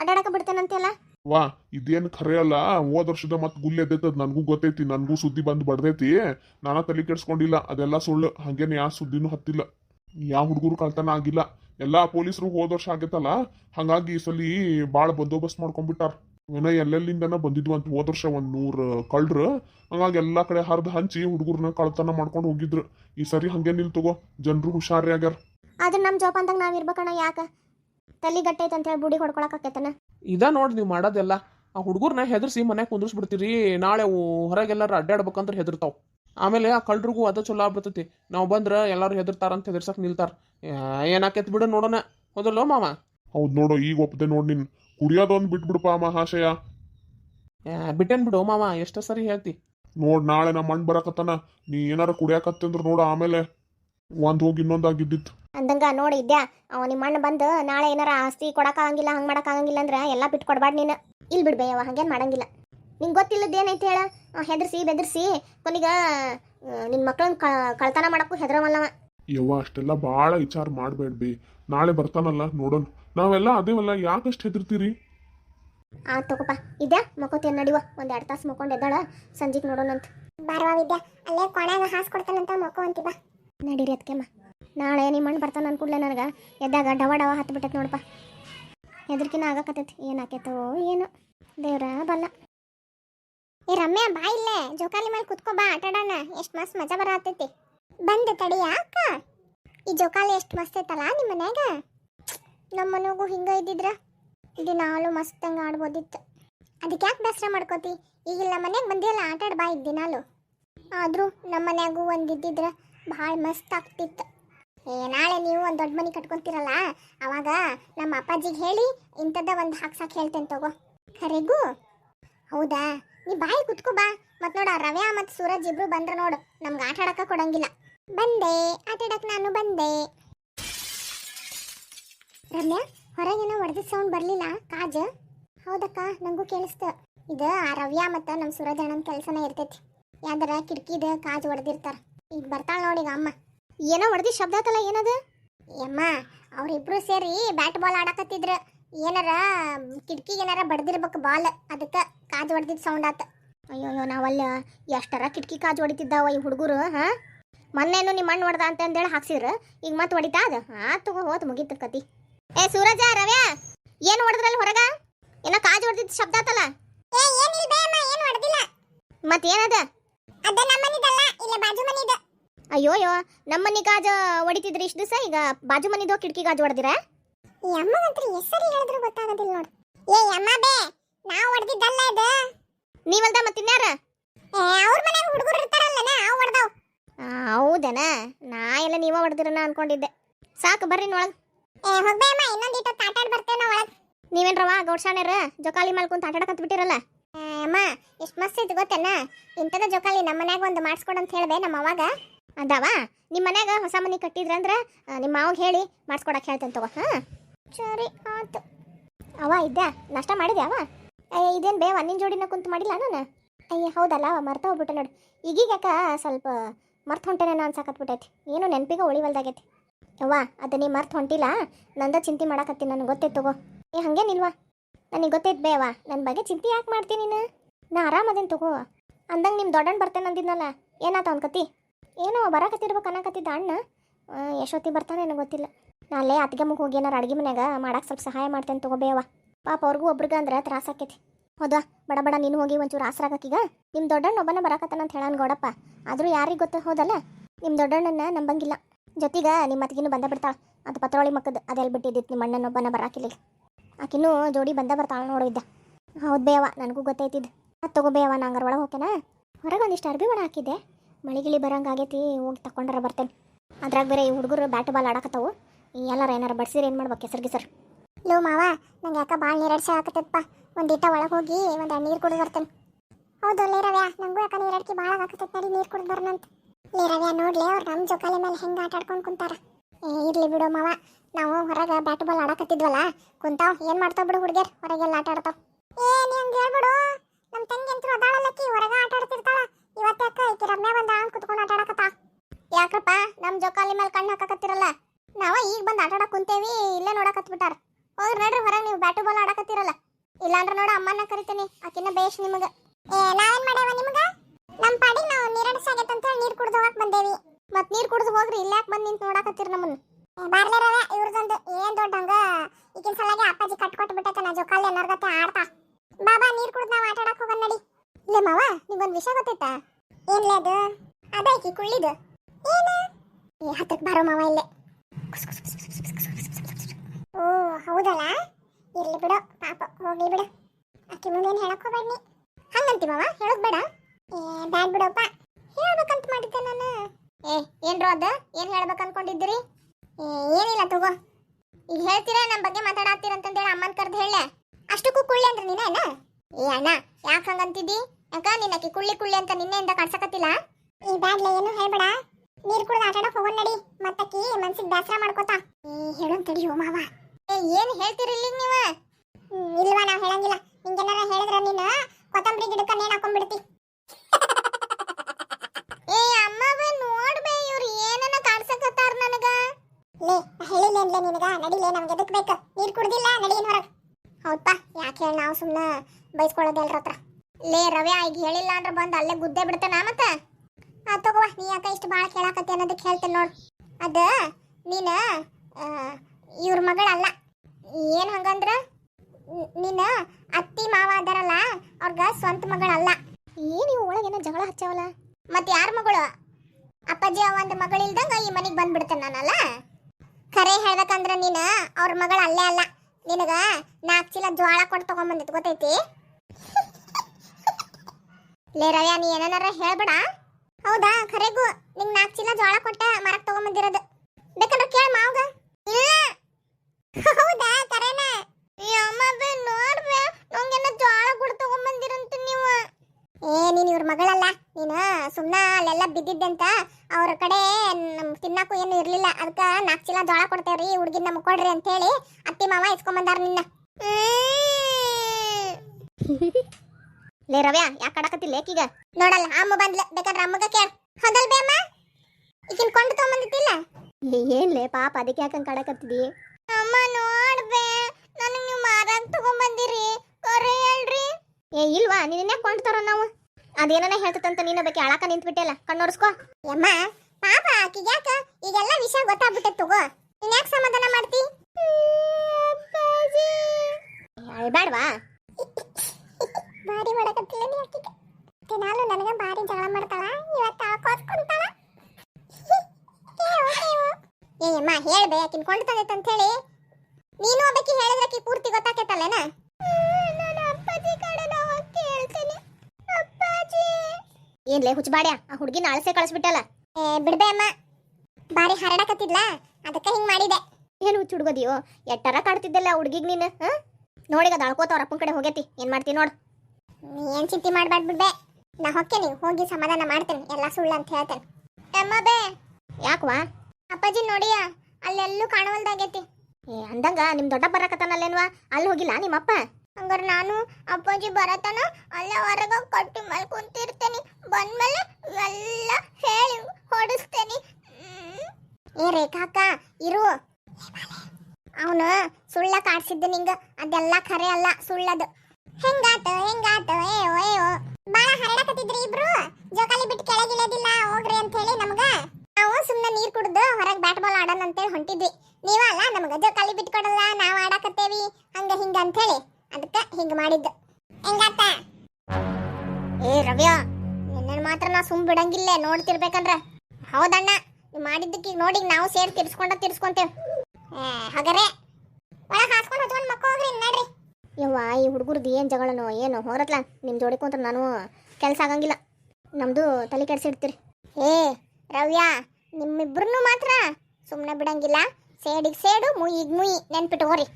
ಅಡ್ಡಾಡಕ ಬಿಡ್ತೇನಂತೆಲ್ಲ ವಾ, ಇದೇನು ಖರೆ ಅಲ್ಲ? ಹೋದ ವರ್ಷದ ಮತ್ತೆ ಗುಲ್ಲಿ ಎದ್ದೈತದ ನನಗೂ ಗೊತ್ತೈತಿ, ನನಗೂ ಸುದ್ದಿ ಬಂದು ಬಡ್ದೈತಿ. ನಾನ ತಲೆ ಕೆಡ್ಸ್ಕೊಂಡಿಲ್ಲ, ಅದೆಲ್ಲ ಸುಳ್ಳು. ಹಂಗೇನ್ ಯಾವ ಸುದ್ದಿನೂ ಹತ್ತಿಲ್ಲ. ಯಾವ ಹುಡುಗರು ಕಳ್ತನ ಆಗಿಲ್ಲ. ಎಲ್ಲ ಪೊಲೀಸರು ಹೋದ ವರ್ಷ ಆಗೈತಲ್ಲ, ಹಂಗಾಗಿ ಈ ಸಲಿ ಭಾಳ ಬಂದೋಬಸ್ತ್ ಮಾಡ್ಕೊಂಡ್ಬಿಟ್ಟಾರ ಏನೋ ಎಲ್ಲೆಲ್ಲಿಂದನ ಬಂದಿದ್ವು ಅಂತ ಹೋದ ವರ್ಷ ಒಂದು ನೂರು ಕಳ್ರು. ಹಂಗಾಗಿ ಎಲ್ಲ ಕಡೆ ಹರಿದು ಹಂಚಿ ಹುಡುಗರ್ನ ಕಳ್ತನ ಮಾಡ್ಕೊಂಡು ಹೋಗಿದ್ರು. ಈ ಸರಿ ಹಂಗೇನಿಲ್ ತಗೋ, ಜನರು ಹುಷಾರಿ ಆಗ್ಯಾರ ಆದ್ರೆ ನಮ್ಮ ಜೋಪಾನ್ದಾಗ ನಾವ್ ಇರ್ಬೇಕಣ್ಣ ಯಾಕ? ತಲಿ ಗಟ್ಟೈತೆ ಅಂತ ಹೇಳಿ ಬುಡಿ ಹೊಡ್ಕೊಳಕ್ ಆಕೈತನ? ಇದ ನೋಡಿ ನೀವು ಮಾಡೋದೆಲ್ಲ. ಆ ಹುಡುಗರ್ನ ಹೆದರ್ಸಿ ಮನ್ಯಾಗ ಕುಂದ್ರಿಸ್ಬಿಡ್ತೀರಿ. ನಾಳೆ ಹೊರಗೆಲ್ಲಾರು ಹೊರಗೆಲ್ಲಾರ ಅಡ್ಡಾಡ್ಬೇಕಂದ್ರೆ ಹೆದರ್ತಾವ್. ಆಮೇಲೆ ಆ ಕಳ್ರಿಗೂ ಅದ ಚಲೋ ಆಗ್ಬಿಡ್ತೈತಿ. ನಾವು ಬಂದ್ರೆ ಎಲ್ಲರೂ ಹೆದರ್ತಾರಂತ ಹೆದರ್ಸಕ್ ನಿಲ್ತಾರ. ಏನಾಕೈತ್ ಬಿಡು ನೋಡೋಣ. ಹೌದಲ್ಲೋ ಮಾಮ ಹೌದ್ ನೋಡು ಈಗ ಒಪ್ಪದೆ ನೋಡ್ ನಿನ್. ಕುಡಿಯೋದೊಂದು ಬಿಟ್ಬಿಡಪ್ಪ ಮಹಾಶಯ. ಏ, ಬಿಟ್ಟೇನ್ ಬಿಡು ಮಾಮ ಎಷ್ಟು ಸರಿ ಹೇಳ್ತಿ. ನೋಡ್ ನಾಳೆ ನಮ್ಮ ಮಣ್ಣು ಬರಕತ್ತನ. ನೀ ಏನಾರ ಕುಡಿಯಾಕತ್ತಂದ್ರ ನೋಡು ಆಮೇಲೆ. ಒಂದ್ ಹೋಗಿ ಇನ್ನೊಂದಾಗಿದ್ದಿತ್ತು ಅಂದಂಗ ನೋಡಿ ಇದ್ಯಾ? ಅವ ನಿಮ್ಮ ಅಣ್ಣ ಬಂದು ನಾಳೆ ಏನಾರ ಆಸ್ತಿ ಕೊಡಕ್ ಆಗಂಗಿಲ್ಲ ಹಂಗ್ ಮಾಡಕ್ ಆಗಂಗಿಲ್ಲ ಅಂದ್ರ ಎಲ್ಲ ಬಿಟ್ಟು ಕೊಡ್ಬಾರ್ದು ನೀನು. ಇಲ್ಲಿ ಬಿಡ್ಬೇಯವ ಹಂಗೇನ್ ಮಾಡಂಗಿಲ್ಲ. ನಿಂಗೆ ಗೊತ್ತಿಲ್ಲದ ಏನೈತಿ ಹೇಳ? ಹೆದರ್ಸಿ ಬೆದರ್ಸಿ ಕೊನಿಗ ನಿನ್ನ ಮಕ್ಳನ್ನ ಕಳ್ತನ ಮಾಡಕ್ಕೂ ಹೆದರವಲ್ಲವ. ಯವ್ವ ಅಷ್ಟೆಲ್ಲ ಭಾಳ ವಿಚಾರ ಮಾಡಬೇಡ್ಬಿ. ನಾಳೆ ಬರ್ತಾನಲ್ಲ ನೋಡೋಣ. ನಾವೆಲ್ಲ ಅದೇವಲ್ಲ ಯಾಕಷ್ಟು ಹೆದರ್ತೀರಿ? ಆ ತಗೋಪ. ಇದ್ಯಾ? ಮಕ್ಕೋತೇನು ನಡಿವ ಒಂದ್ ಎರಡ್ ತಾಸು ಮಕ್ಕೊಂಡ್ ಎದ್ದಾಳ ನೋಡೋಣ ನೋಡೋಣಂತ. ಬಾರವಾ ವಿದ್ಯಾ ಅಲ್ಲೇ ಕೊಣಾಗ ಹಾಸ್ ಕೊಡ್ತಾನಂತ ಮಕ್ಕೋ ಅಂತಿಬಾ ನಡೀರಿ ಅದಕ್ಕೆಮ್ಮ ನಾಳೆ ನಿಮ್ಮ ಮಣ್ಣು ನನ್ನ ಅನ್ಕೂಡ್ಲೆ ನನಗೆ. ಎದ್ದಾಗ ಡವ ಡವ ಹತ್ತು ಬಿಟ್ಟೈತೆ ನೋಡಪ್ಪ. ಹೆದರ್ಕಿನ ಆಗಕತ್ತೈತಿ. ಏನು ಆಕೈತೋ ಏನು. ದೇವ್ರ ಬಲ್ಲ. ಏ ರಮ್ಯಾ, ಬಾ ಇಲ್ಲೇ. ಜೋಕಾಲಿ ಮೇಲೆ ಕುತ್ಕೋ ಬಾ. ಆಟಾಡೋಣ ಎಷ್ಟು ಮಸ್ತ್ ಮಜಾ ಬರತೈತಿ ಬಂದು ತಡಿಯ ಅಕ್ಕ ಈ ಜೋಕಾಲಿ ಎಷ್ಟು ಮಸ್ತ್ ಐತಲ್ಲ ನಿಮ್ಮ ಮನ್ಯಾಗ? ನಮ್ಮ ಮನೆಗೂ ಹಿಂಗ ಇದ್ದಿದ್ರ ದಿನಾಲು ಹಂಗೆ ಆಡ್ಬೋದಿತ್ತು. ಅದಕ್ಕೆ ಯಾಕೆ ಬೇಸರ ಮಾಡ್ಕೋತಿ? ಈಗ ನಮ್ಮ ಮನೆಗೆ ಬಂದಿಲ್ಲ ಆಟ ಆಡ್ ಬಾ ಇದ್ದಿನಾಲು ದಿನಾಲು ಆದರೂ ನಮ್ಮ ಮನ್ಯಾಗೂ ಒಂದು ಇದ್ದಿದ್ರ ಭಾಳ ಮಸ್ತ್ ಆಗ್ತಿತ್ತು. ಏ, ನಾಳೆ ನೀವು ಒಂದು ದೊಡ್ಡ ಮನೆ ಕಟ್ಕೊಂತೀರಲ್ಲ, ಅವಾಗ ನಮ್ಮ ಅಪ್ಪಾಜಿಗೆ ಹೇಳಿ ಇಂಥದ್ದ ಒಂದು ಹಾಕ್ಸಕ್ಕೆ ಹೇಳ್ತೇನೆ ತಗೋ. ಖರೆಗೂ? ಹೌದಾ? ನೀ ಬಾಯಿ ಕುತ್ಕೋ ಬಾ. ಮತ್ತು ನೋಡ ರವ್ಯಾ ಮತ್ತು ಸೂರಜ್ ಇಬ್ರು ಬಂದ್ರೆ ನೋಡು, ನಮ್ಗೆ ಆಟ ಆಡಕ್ಕೆ ಕೊಡಂಗಿಲ್ಲ. ಬಂದೆ, ಆಟ ಆಡಕ್ಕೆ ನಾನು ಬಂದೆ. ರಮ್ಯಾ, ಹೊರಗೇನೋ ಹೊಡೆದ ಸೌಂಡ್ ಬರಲಿಲ್ಲ. ಕಾಜ? ಹೌದಕ್ಕ, ನಂಗೂ ಕೇಳಿಸ್ತ. ಇದು ಆ ರವ್ಯಾ ಮತ್ತು ನಮ್ಮ ಸೂರಜ್ ಅಣ್ಣನ ಕೆಲಸನೇ ಇರ್ತೈತಿ. ಯಾವ್ದಾರ ಕಿಟಕಿದ ಕಾಜು ಹೊಡೆದಿರ್ತಾರೆ. ಈಗ ಬರ್ತಾಳೆ ನೋಡಿ ಈಗ ಅಮ್ಮ. ಏನೋ ಹೊಡೆದಿ ಶಬ್ದ ಆತಲ್ಲ ಏನದು? ಯಮ್ಮ ಅವರಿಬ್ರು ಸೇರಿ ಬ್ಯಾಟ್ ಬಾಲ್ ಆಡಕತ್ತಿದ್ರು. ಏನಾರ ಕಿಟಕಿಗೆ ಏನಾರ ಬಡ್ದಿರ್ಬೇಕು ಬಾಲ್ ಅದಕ್ಕೆ ಕಾಜು ಹೊಡೆದಿದ್ದು ಸೌಂಡ್ ಆತ. ಅಯ್ಯೋ ನಾವಲ್ಲ ಎಷ್ಟರ ಕಿಟಕಿ ಕಾಜು ಹೊಡಿತಿದ್ದಾವ ಈ ಹುಡುಗರು ಹಾಂ? ಮೊನ್ನೆನು ನಿಮ್ಮ ಮಣ್ಣು ಹೊಡೆದ ಅಂತ ಹಾಕ್ಸಿದ್ರ? ಈಗ ಮತ್ತೆ ಹೊಡಿತಾ ಅದು? ಆ ತಗೋ ಹೋತ್ ಮುಗೀತು ಕತಿ. ಏ ಸೂರಜ ರವ್ಯಾ ಏನು ಹೊಡೆದ್ರಲ್ಲಿ ಹೊರಗ? ಏನೋ ಕಾಜು ಹೊಡೆದಿದ್ದ ಶಬ್ದ ಆತಲ್ಲ? ಏ ಏನಿಲ್ಲ ಏನು ಹೊಡೆದಿಲ್ಲ. ಮತ್ತೆ ಏನದ ಅದ ನಮ್ಮನಿದಲ್ಲ ಇಲ್ಲ ಬಾಜು ಮನಿದ. ಅಯ್ಯೋ ಅಯ್ಯೋ ನಮ್ಮ ಮನೆ ಕಾಜ ಹೊಡಿತಿದ್ರಿ ಇಷ್ಟು ದಿವಸ? ಈಗ ಬಾಜು ಮನಿದು ಕಿಟಕಿ ಕಾಜ್ ಹೊಡೆದಿರ? ಈ ಅಮ್ಮಗಂತ್ರ ಹೆಸರು ಹೇಳಿದ್ರು ಗೊತ್ತಾಗೋದಿಲ್ಲ ನೋಡು. ಏ ಅಮ್ಮ ಬೇ ನಾವು ಹೊಡೆದಿದ್ದಲ್ಲ ಇದು. ನೀವಲ್ದ ಮತ್ತಿನ್ಯಾರ ಅವ್ರ ಮನ್ಯಾಗ ಹುಡುಗರು ಇರ್ತಾರಲ್ಲನ ಅವ್ ಹೊಡೆದವ್. ಹೌದನ? ನಾ ಎಲ್ಲ ನೀವ ಹೊಡೆದಿರನ ಅನ್ಕೊಂಡಿದ್ದೆ. ಸಾಕು ಬರ್ರಿ ಒಳಗ್. ಏ ಹೋಗ್ಬೇಮ್ಮ ಇನ್ನೊಂದು ಇಟ್ಟು ಆಟಾಡ್ ಬರ್ತೇನೆ ಒಳಗ್. ನೀವೇನ್ರವ ಗೌಡ್ಸಾಣ್ಯರ ಜೋಕಾಲಿ ಮೇಲೆ ಕುಂತ ಆಟಾಡಕಂತ ಬಿಟ್ಟಿರಲ್ಲ? ಅಮ್ಮ ಎಷ್ಟು ಮಸ್ತ್ ಐತಿ ಗೊತ್ತೇನ? ಇಂಥದ ಜೋಕಾಲಿ ನಮ್ಮ ಮನ್ಯಾಗ ಒಂದು ಮಾಡಿಸ್ಕೊಡು ಅಂತ ಹೇಳ್ದೆ ನಮ್ಮ ಅವಾಗ ಅದಾವ? ನಿಮ್ಮ ಮನ್ಯಾಗ ಹೊಸ ಮನೆ ಕಟ್ಟಿದ್ರಂದ್ರ ನಿಮ್ಮ ಮಾವಾಗ ಹೇಳಿ ಮಾಡಿಸ್ಕೊಡಕ್ಕೆ ಹೇಳ್ತೇನೆ ತಗೋ, ಹಾ? ಸರಿ ಆಯ್ತು ಅವ ಇದ್ದ ನಾಷ್ಟ ಮಾಡಿದ್ಯಾ ಅವ ಇದೇನು ಬೇವ ನಿನ್ನ ಜೋಡಿನ ಕುಂತು ಮಾಡಿಲ್ಲ ನಾನು? ಅಯ್ಯ, ಹೌದಲ್ಲ ಅವ ಮರ್ತ ಹೋಗ್ಬಿಟ್ಟೆ ನೋಡಿ. ಈಗೀಗ ಯಾಕ ಸ್ವಲ್ಪ ಮರ್ತು ಹೊಂಟೇನೇನೋ ಬಿಟ್ಟೈತಿ ಏನು ನೆನಪಿಗೆ ಉಳಿವಲ್ದಾಗೈತಿ. ಅವ್ವ, ಅದು ನೀ ಮರ್ತು ಹೊಂಟಿಲ್ಲ, ನಂದ ಚಿಂತೆ ಮಾಡಾಕತ್ತೀನಿ, ನನಗೆ ಗೊತ್ತೈತೆ ತಗೋ. ಏ, ಹಂಗೇನಿಲ್ವಾ? ನನಗೆ ಗೊತ್ತೈತೆ ಬೇವ ನನ್ನ ಬಗ್ಗೆ ಚಿಂತೆ ಯಾಕೆ ಮಾಡ್ತೀನಿ ನೀನು? ನಾ ಆರಾಮದೇನು ತಗೋ. ಅಂದಂಗೆ ನಿಮ್ಮ ದೊಡ್ಡಣ್ಣ ಬರ್ತೇನೆ ಅಂದಿದ್ನಲ್ಲ, ಏನಾತ ಅವ್ನ ಕತಿ? ಏನೋ, ಬರಾಕತ್ತಿರ್ಬೇಕು ಅನ್ನಕತ್ತಿದ್ದ ಅಣ್ಣ. ಎಷ್ಟೊತ್ತಿಗೆ ಬರ್ತಾನೆ ನನಗೆ ಗೊತ್ತಿಲ್ಲ. ನಾ ಅಲ್ಲೇ ಅತ್ತಿಗೆ ಮುಗಿ ಹೋಗಿ ಏನಾರು ಅಡುಗೆ ಮನ್ಯಾಗ ಮಾಡಕ್ಕೆ ಸ್ವಲ್ಪ ಸಹಾಯ ಮಾಡ್ತೇನೆ ತಗೋ ಬೇವ ಪಾಪ ಅವ್ರಿಗೂ ಒಬ್ರಿಗೆ ಅಂದ್ರೆ ತ್ರಾಸ ಆಕೈತಿ. ಹೌದಾ ಬಡ ಬಡ, ನೀನು ಹೋಗಿ ಒಂಚೂರು ಆಸರಾಗಕ್ಕೀಗ ನಿಮ್ಮ ದೊಡ್ಡಣ್ಣ ಒಬ್ಬನ ಬರಾಕತ್ತಾನ ಅಂತ ಹೇಳನ್ ಗೌಡಪ್ಪ. ಆದರೂ ಯಾರಿಗೆ ಗೊತ್ತು ಹೌದಲ್ಲ? ನಿಮ್ಮ ದೊಡ್ಡಣ್ಣನ ನಂಬಂಗಿಲ್ಲ. ಜೊತೆಗೆ ನಿಮ್ಮ ಅತ್ತಿಗಿನೂ ಬಂದ ಬಿಡ್ತಾಳ. ಅದು ಪತ್ರೊಳಿ ಮಕ್ಕದ ಅದೆಲ್ಲಿ ಬಿಟ್ಟಿದ್ದಿತ್ತು ನಿಮ್ಮ ಅಣ್ಣನೊಬ್ಬನ ಬರಾಕಿಲ್ಲ ಆಕಿನೂ ಜೋಡಿ ಬಂದ ಬರ್ತಾಳ ನೋಡಿದ್ದ ಹೌದು ಬೇವ ನನಗೂ ಗೊತ್ತೈತಿದ್ದು ಅದು ತಗೋ ಬೇವ ನಾ ಹಂಗಾರೆ ಒಳಗೆ ಹೋಗ್ತೇನೆ? ಹೊರಗೆ ಒಂದಿಷ್ಟು ಅರ್ಬಿ ಒಣ ಹಾಕಿದ್ದೆ. ಮಳಿಗಿಳಿ ಬರಂಗೆ ಆಗೈತಿ, ಹೋಗಿ ತಕೊಂಡಾರ ಬರ್ತೇನೆ. ಅದ್ರಾಗ ಬೇರೆ ಈ ಹುಡುಗರು ಬ್ಯಾಟ್ ಬಾಲ್ ಆಡಕತ್ತಾವು. ಎಲ್ಲಾರ ಏನಾರ ಬಡ್ಸಿರಿ ಏನು ಮಾಡ್ಬೇಕು ಹೆಸರು ಸರ್ ಲೋ ಮಾವ, ನಂಗೆ ಯಾಕೆ ಭಾಳ ನೀರಡ್ಸೆ ಹಾಕತ್ತಪ್ಪ ಒಂದು ಇಟ್ಟ ಒಳಗೆ ಹೋಗಿ ಒಂದು ನೀರು ಕುಡಿದು ಬರ್ತೇನೆ. ಹೌದು ಲೇ ರವ್ಯಾ, ನಂಗೂ ಯಾಕೆ ನೀರಡ್ಕಿ ಭಾಳ ಆಗತ್ತೈತೆ ನಡಿ ನೀರು ಕುಡಿದು ಬರ್ನಂತ. ಲೇ ರವ್ಯಾ, ನೋಡ್ಲಿ ಅವ್ರು ನಮ್ಮ ಜೋಕಾಲಿ ಮೇಲೆ ಹೆಂಗೆ ಆಟ ಆಡ್ಕೊಂಡು ಕುಂತಾರ. ಏ, ಇರ್ಲಿ ಬಿಡು ಮಾವ. ನಾವು ಹೊರಗೆ ಬ್ಯಾಟ್ ಬಾಲ್ ಆಡಕತ್ತಿದ್ವಲ್ಲ, ಕುಂತಾವ್. ಏನು ಮಾಡ್ತಾವ್ ಬಿಡು ಹುಡುಗಿಯರ್, ಹೊರಗೆಲ್ಲ ಆಟ ಆಡ್ತಾವ್. ಏ, ನೀ ಹಂಗೆ ಹೇಳ್ಬಿಡು. ನಮ್ಮ ತಂಗಿ ಅಂತೂ ಅದಾಳಲ್ಲಕ್ಕಿ, ಹೊರಗೆ ಆಟ ಆಡ್ತಿರ್ತಾಳ. ಇವತ್ತು ಅಕ್ಕ ಈಕಿ ರಮ್ಯಾ ಬಂದ ಕುತ್ಕೊಂಡು ಆಟಾಡಕತ್ತ? ಯಾಕಪ್ಪ ನಮ್ಮ ಜೋಕಾಲಿ ಮೇಲೆ ಕಣ್ಣು ಹಾಕಕತ್ತಿರಲ್ಲ? ನಾವ ಈಗ ಬಂದು ಆಟಾಡಕ್ ಕುಂತೇವಿ, ಇಲ್ಲೇ ನೋಡಕತ್ ಬಿಟ್ಟಾರ ಹೋಗ್ರಿ ನೋಡ್ರಿ, ಹೊರಗೆ ನೀವು ಬ್ಯಾಟು ಬಾಲ್ ಆಡಕತ್ತಿರಲ್ಲ. ಇಲ್ಲಾಂದ್ರೆ ನೋಡ ಅಮ್ಮನ್ನ ಕರಿತೀನಿ ಆಕಿನ ಬೇಷ್ ನಿಮಗೆ. ಏ, ನಾವೇನ್ ಮಾಡೇವ ನಿಮಗ? ನಮ್ಮ ಪಾಡಿಗೆ ನಾವು ನೀರಡಿಸಾಗೈತೆ ಅಂತ ಹೇಳಿ ನೀರು ಕುಡ್ದು ಹೋಗಕ್ ಬಂದೇವಿ. ಮತ್ ನೀರು ಕುಡ್ದು ಹೋಗ್ರಿ, ಇಲ್ಲ ಯಾಕೆ ಬಂದು ನಿಂತು ನೋಡಕತ್ತೀರಿ ನಮ್ಮನ್ನ? ಬಾರ್ಲೇರವ ಇವ್ರದೊಂದು ಏನ್ ದೊಡ್ಡ ಹಂಗ? ಈಗಿನ ಸಲಾಗಿ ಅಪ್ಪಾಜಿ ಕಟ್ಕೊಟ್ಟು ಬಿಟ್ಟೈತೆ ನಾ ಜೋಕಾಲಿ ಅನ್ನೋರ್ಗತ್ತೆ ಆಡ್ತಾ. ಬಾಬಾ ನೀರು ಕುಡ್ದು ನಾವು ಆಟ ಆಡಕ್ ಹೋಗೋಣ ನಡಿ. ಇಲ್ಲೇ ಮಾವ ನಿಮ್ಗೊಂದು ವಿಷಯ ಗೊತ್ತೈತಾ? ಏನ್ಲೇ ಅದು ಅದೇ ಈಕಿ ಕುಳ್ಳಿದು. ಏನು? ಏ ಹತ್ತಕ್ಕೆ ಬಾರೋ ಮಾವ ಇಲ್ಲೇ. ಓ, ಹೌದಲ್ಲ? ಇರ್ಲಿ ಬಿಡು, ಪಾಪ, ಹೋಗ್ಲಿ ಬಿಡು. ಅಕ್ಕಿ ಮುಂದೇನು ಹೇಳಕ್ ಹೋಗ್ಬೇಡಿ ಹಂಗಂತಿ ಮಾವ, ಹೇಳೋದ್ ಬೇಡ. ಏ, ಬ್ಯಾಡ್ ಬಿಡಪ್ಪ ಹೇಳ್ಬೇಕಂತ ಮಾಡಿದ್ದೆ ನಾನು. ಏ, ಏನ್ರೋ ಅದ? ಏನ್ ಹೇಳ್ಬೇಕು ಅನ್ಕೊಂಡಿದ್ದೀರಿ? ಏ, ಏನಿಲ್ಲ ತಗೋ. ಈಗ ಹೇಳ್ತೀರಾ? ನಮ್ಮ ಬಗ್ಗೆ ಮಾತಾಡತ್ತೀರ ಅಂತಂದೇಳಿ ಅಮ್ಮನ ಕರ್ದು ಹೇಳ ಅಷ್ಟಕ್ಕೂ ಕುಳ್ಳಿ ಅಂದ್ರೆ ನೀನೇನ? ಏ, ಅಣ್ಣ, ಯಾಕೆ ಹಂಗಂತಿದ್ದಿ? ಅಕ್ಕ ನಿನ್ನ ಅಕ್ಕಿ ಕುಳ್ಳಿ ಕುಳ್ಳಿ ಅಂತ ನಿನ್ನೆಯಿಂದ ಕಾಣಿಸಕತ್ತಿಲ್ಲ ಈ ಬ್ಯಾಗ್ಲೆ ಏನು ಹೇಳ್ಬೇಡ. ನೀರ್ ಕುಡಿದ ಆಟ ಹೋಗೋಣ ನಡಿ. ಮತ್ತಕ್ಕಿ ಮನ್ಸಿಗೆ ಬ್ಯಾಸರ ಮಾಡ್ಕೋತಾ. ಏ ಹೇಳೋನ್ ತಡಿಯೋ ಮಾವ. ಏ ಏನ್ ಹೇಳ್ತೀರಿ ಇಲ್ಲಿ ನೀವ ಇಲ್ವಾ ನಾ ಹೇಳಂಗಿಲ್ಲ. ನಿಂಗೇನಾರ ಹೇಳಿದ್ರ ನೀನು ಕೊತ್ತಂಬರಿ ಗಿಡಕ್ಕ ನೇಣ್ ಹಾಕೊಂಡ್ಬಿಡ್ತಿ ಏ ಅಮ್ಮ ನೋಡ್ಬೇ ಇವ್ರು ಏನನ್ನ ಕಾಣಿಸಕತ್ತಾರ ನನಗ? ಲೇ ಹೇಳಿಲ್ಲೇನ್ಲೆ ನಿನಗ? ನಡಿಲೇ ನಮ್ಗೆ ಎದಕ್ ಬೇಕು? ನೀರ್ ಕುಡ್ದಿಲ್ಲ ನಡಿಯನ್ ಹೊರಗ್. ಹೌದಾ ಯಾಕೆ ಹೇಳಿ ನಾವು ಸುಮ್ಮನೆ ಬೈಸ್ಕೊಳ್ಳೋದೆಲ್ರ ಹತ್ರ? ಲೇ ರವೆ, ಆಗಿ ಹೇಳಿಲ್ಲ ಅಂದ್ರೆ ಬಂದು ಅಲ್ಲೇ ಗುದ್ದೆ ಬಿಡ್ತಾನ ಮತ್ತೆ? ಆ ತಗೋವ ನೀ ಯಾಕ ಇಷ್ಟು ಭಾಳ ಕೇಳಾಕತ್ತಿ ಅನ್ನೋದಕ್ಕೆ ಹೇಳ್ತೇನೆ ನೋಡು. ಅದ, ನೀನ ಇವ್ರ ಮಗಳಲ್ಲ. ಏನು ಹಂಗಂದ್ರ? ನೀನ ಅತ್ತಿ ಮಾವ ಅದಾರಲ್ಲ, ಅವ್ರಿಗೆ ಸ್ವಂತ ಮಗಳಲ್ಲ. ಏನು ಇವು ಒಳಗೇನ ಜಗಳ ಹಚ್ಚಾವಲ್ಲ? ಮತ್ತೆ ಯಾರ ಮಗಳು? ಅಪ್ಪಾಜಿ ಅವಂದ ಮಗಳಿಲ್ದಂಗ ಈ ಮನೆಗೆ ಬಂದ್ಬಿಡ್ತೇನೆ ನಾನಲ್ಲ? ಖರೆ ಹೇಳ್ಬೇಕಂದ್ರ ನೀನು ಅವ್ರ ಮಗಳು ಅಲ್ಲೇ ಅಲ್ಲ. ನಿನಗ ನಾಲ್ಕು ಚೀಲ ಜ್ವಾಳ ಕೊಟ್ಟು ತಗೊಂಬಂದಿತ್ತು ಗೊತ್ತೈತಿ? ಲೇ ರವ್ಯಾ, ನೀ ಏನಾರ ಹೇಳ್ಬೇಡ. ಹೌದಾ? ಖರೆಗೂ, ನಿಂಗೆ ನಾಲ್ಕು ಚೀಲ ಜ್ವಾಳ ಕೊಟ್ಟ ಮರಕ್ಕೆ ತಗೊಂಬಂದಿರೋದು ಬೇಕಂದ್ರೆ ಕೇಳ ಮಾವಗ. ಇಲ್ಲ. ಹೌದಾ, ಕರೆನ? ಅಮ್ಮ ಬೇ ನೋಡ್ಬೇ ನಂಗೆಲ್ಲ ಜ್ವಾಳ ಕೊಟ್ಟು ತಗೊಂಬಂದಿರಂತ ನೀವು. ಏ, ನೀನು ಇವ್ರ ಮಗಳಲ್ಲ. ನೀನು ಸುಮ್ಮನೆ ಅಲ್ಲೆಲ್ಲ ಬಿದ್ದಿದ್ದಂತ ಅವ್ರ ಕಡೆ ತಿನ್ನಕ್ಕೂ ಏನು ಇರಲಿಲ್ಲ. ಅದಕ್ಕೆ ನಾಲ್ಕು ಚೀಲ ಜೋಳ ಕೊಡ್ತೇವ್ರಿ ಹುಡುಗಿನ ನಮ್ಗೆ ಕೊಡ್ರಿ ಅಂತ ಹೇಳಿ ಅತ್ತಿ ಮಾವ ಇಸ್ಕೊಂಬಂದಾರ ನಿನ್ನ. ಲೇ ರವ್ಯಾ ಯಾಕೆ ಕಡಕತ್ತಿಲ್ಲ ಏಕೀಗ ನೋಡಲ್ಲ ಅಮ್ಮ ಬಂದ್ಲ. ಬೇಕಾದ್ರೆ ಅಮ್ಮಗ ಕೇಳ. ಹೌದಲ್ ಬೇ ಅಮ್ಮ. ಈಗಿನ ಕೊಂಡು ತಗೊಂಬಂದಿತ್ತಿಲ್ಲ ಏನ್ಲೇ ಪಾಪ ಅದಕ್ಕೆ ಯಾಕಂಗ್ ಕಡಕತ್ತಿದಿ ಅಮ್ಮ ನೋಡ್ಬೇ ನನಗೆ ನೀವು ಮಾರಾಕ್ ತಗೊಂಬಂದಿರಿ. ಕರೆ ಹೇಳ್ರಿ. ಏ ಇಲ್ವಾ? ನಿನ್ನೆ ಕೊಂಡ್ತಾರ ನಾವು. ಅದೇನ ಹೇಳ್ತಂತ ನೀನು ಬೇಕಿ ಅಳಕ ನಿಂತ್ಬಿಟ್ಟೆಲ್ಲ. ಕಣ್ಣೋರ್ಸ್ಕೋ ಅಮ್ಮ ಪಾಪ ಆಕಿಗೆ ಯಾಕ? ಈಗೆಲ್ಲ ವಿಷಯ ಗೊತ್ತಾಗ್ಬಿಟ್ಟೆ ತಗೋ. ನೀನ್ ಯಾಕೆ ಸಮಾಧಾನ ಮಾಡ್ತಿ? ಬೇಡವಾ ಬಾರಿ ಮಾಡಕತ್ತಿಲ್ಲ ನೀ ಆಕಿಗೆ ದಿನಾಲು ನನಗ ಬಾರಿ ಜಗಳ ಮಾಡ್ತಾಳ ಇವತ್ತು ಅಳ್ಕೋತ್ ಕುಂತಾಳ. ಏ ಅಮ್ಮ ಹೇಳ್ಬೇ ಆಕಿನ್ ಕೊಂಡು ತಂದೈತೆ ಅಂತ ಹೇಳಿ ನೀನು ಅದಕ್ಕೆ ಹೇಳಿದ್ರೆ ಆಕಿ ಪೂರ್ತಿ ಗೊತ್ತಾಕೈತಲ್ಲೇನ? ಏನ್ಲೇ ಹುಚ್ಚಬಾಡ್ಯ ಆ ಹುಡುಗಿನ ಆಳ್ಸೆ ಕಳಿಸ್ಬಿಟ್ಟಲ್ಲ. ಏ ಬಿಡ್ಬೆ ಅಮ್ಮ. ಬಾರಿ ಹರಡಕತ್ತಿದ್ಲ ಅದಕ್ಕೆ ಹಿಂಗ್ ಮಾಡಿದೆ. ಏನು ಹುಚ್ಚು ಹುಡುಗದಿಯೋ? ಎಟ್ಟರ ಕಾಡ್ತಿದ್ದಲ್ಲ ಹುಡುಗಿಗ್ ನೀನು ಹಾ? ನೋಡಿಗ ಅಳ್ಕೋತ ಅವ್ರ ಅಪ್ಪನ ಕಡೆ ಹೋಗೈತಿ. ಏನ್ ಮಾಡ್ತಿ ನೋಡು. ಏನ್ ಚಿಂತೆ ಮಾಡ್ಬಾರ್ದು ಬಿಡ್ಬೆ. ನಾ ಹೊಕ್ಕೇನಿ ಹೋಗಿ ಸಮಾಧಾನ ಮಾಡ್ತೇನೆ ಎಲ್ಲ ಸುಳ್ಳು ಅಂತ ಹೇಳ್ತೇನೆ. ಅಮ್ಮ ಬೇ. ಯಾಕವಾ? ಅಪ್ಪಾಜಿ ನೋಡಿಯ ಅಲ್ಲೆಲ್ಲೂ ಕಾಣವಲ್ದಾಗೈತಿ. ಏ ಅಂದಂಗ ನಿಮ್ ದೊಡ್ಡ ಬರಕತ್ತಾನಲ್ಲೇನ್ವಾ? ಅಲ್ಲಿ ಹೋಗಿಲ್ಲ ನಿಮ್ಮಪ್ಪ? ಹಂಗಾರೆ ನಾನು ಅಪ್ಪಾಜಿ ಬರತನ ಅಲ್ಲ ಹೊರಗ ಕಟ್ಟಿ ಮೇಲೆ ಕುಂತಿರ್ತೇನೆ. ಬಂದ್ಮೇಲೆ ಎಲ್ಲ ಹೇಳಿ ಹೊಡಿಸ್ತೇನೆ. ಏ ರೇಖಾಕ ಇರು. ಅವನು ಸುಳ್ಳ ಕಾಡ್ಸಿದ್ದ ನಿಂಗ ಅದೆಲ್ಲ ಖರೆ ಅಲ್ಲ ಸುಳ್ಳದು. ಹೆಂಗಾತ ಹೆಂಗಾತ ಏಯೋ ಏಯೋ ಬಾಳ ಹರಡಕತ್ತಿದ್ರಿ ಇಬ್ರು? ಜೋಕಾಲಿ ಬಿಟ್ಟು ಕೆಳಗಿಳಿಯೋದಿಲ್ಲ ಹೋಗ್ರಿ ಅಂತ ಹೇಳಿ ನಮಗ. ನಾವು ಸುಮ್ಮನೆ ನೀರ್ ಕುಡ್ದು ಹೊರಗೆ ಬ್ಯಾಟ್ ಬಾಲ್ ಆಡೋಣ ಅಂತೇಳಿ ಹೊಂಟಿದ್ವಿ. ನೀವ ಅಲ್ಲ, ನಮಗ ಜೋಕಾಲಿ ಬಿಟ್ಟು ಕೊಡಲ್ಲ, ನಾವ್ ಆಡಕತ್ತೇವಿ, ಹಂಗ ಹಿಂಗ ಅಂತ ಹೇಳಿ ಅದಕ್ಕೆ ಹಿಂಗ ಮಾಡಿದ್ದು. ಹೆಂಗಾತ? ಏ, ರವ್ಯ ನಿನ್ನ ಮಾತ್ರ ನಾ ಸುಮ್ ಬಿಡಂಗಿಲ್ಲ, ನೋಡ್ತಿರ್ಬೇಕಂದ್ರ. ಹೌದಣ್ಣ ನೀವು ಮಾಡಿದ್ದಕ್ಕೆ ನೋಡಿ ನಾವು ಸೇರಿ ತಿರ್ಸ್ಕೊಂಡ ತಿರ್ಸ್ಕೊಂತೇವೆ. ಹಾಗಾರೆ. ಒಳಗೆ ಹಾಸ್ಕೊಂಡು ಹೊತ್ಕೊಂಡು ಮಕ್ಕ ಹೋಗ್ರಿ ನಡ್ರಿ. ಯವ್ವ, ಈ ಹುಡುಗರದ್ದು ಏನು ಜಗಳನೋ, ಏನು, ಹೋರತ್ಲ? ನಿಮ್ಮ ಜೋಡಿ ಕುಂತ್ರ ನಾನು ಕೆಲಸ ಆಗಂಗಿಲ್ಲ. ನಮ್ಮದು ತಲೆ ಕೆಡಿಸಿಡ್ತೀರಿ ಏ, ರವ್ಯ ನಿಮ್ಮಿಬ್ರನ್ನೂ ಮಾತ್ರ ಸುಮ್ಮನೆ ಬಿಡಂಗಿಲ್ಲ. ಸೇಡಿಗೆ ಸೇಡು ಮುಯಿಗೆ ಮುಯಿ ನೆನ್ಪಿಟ್ಕೋರಿ.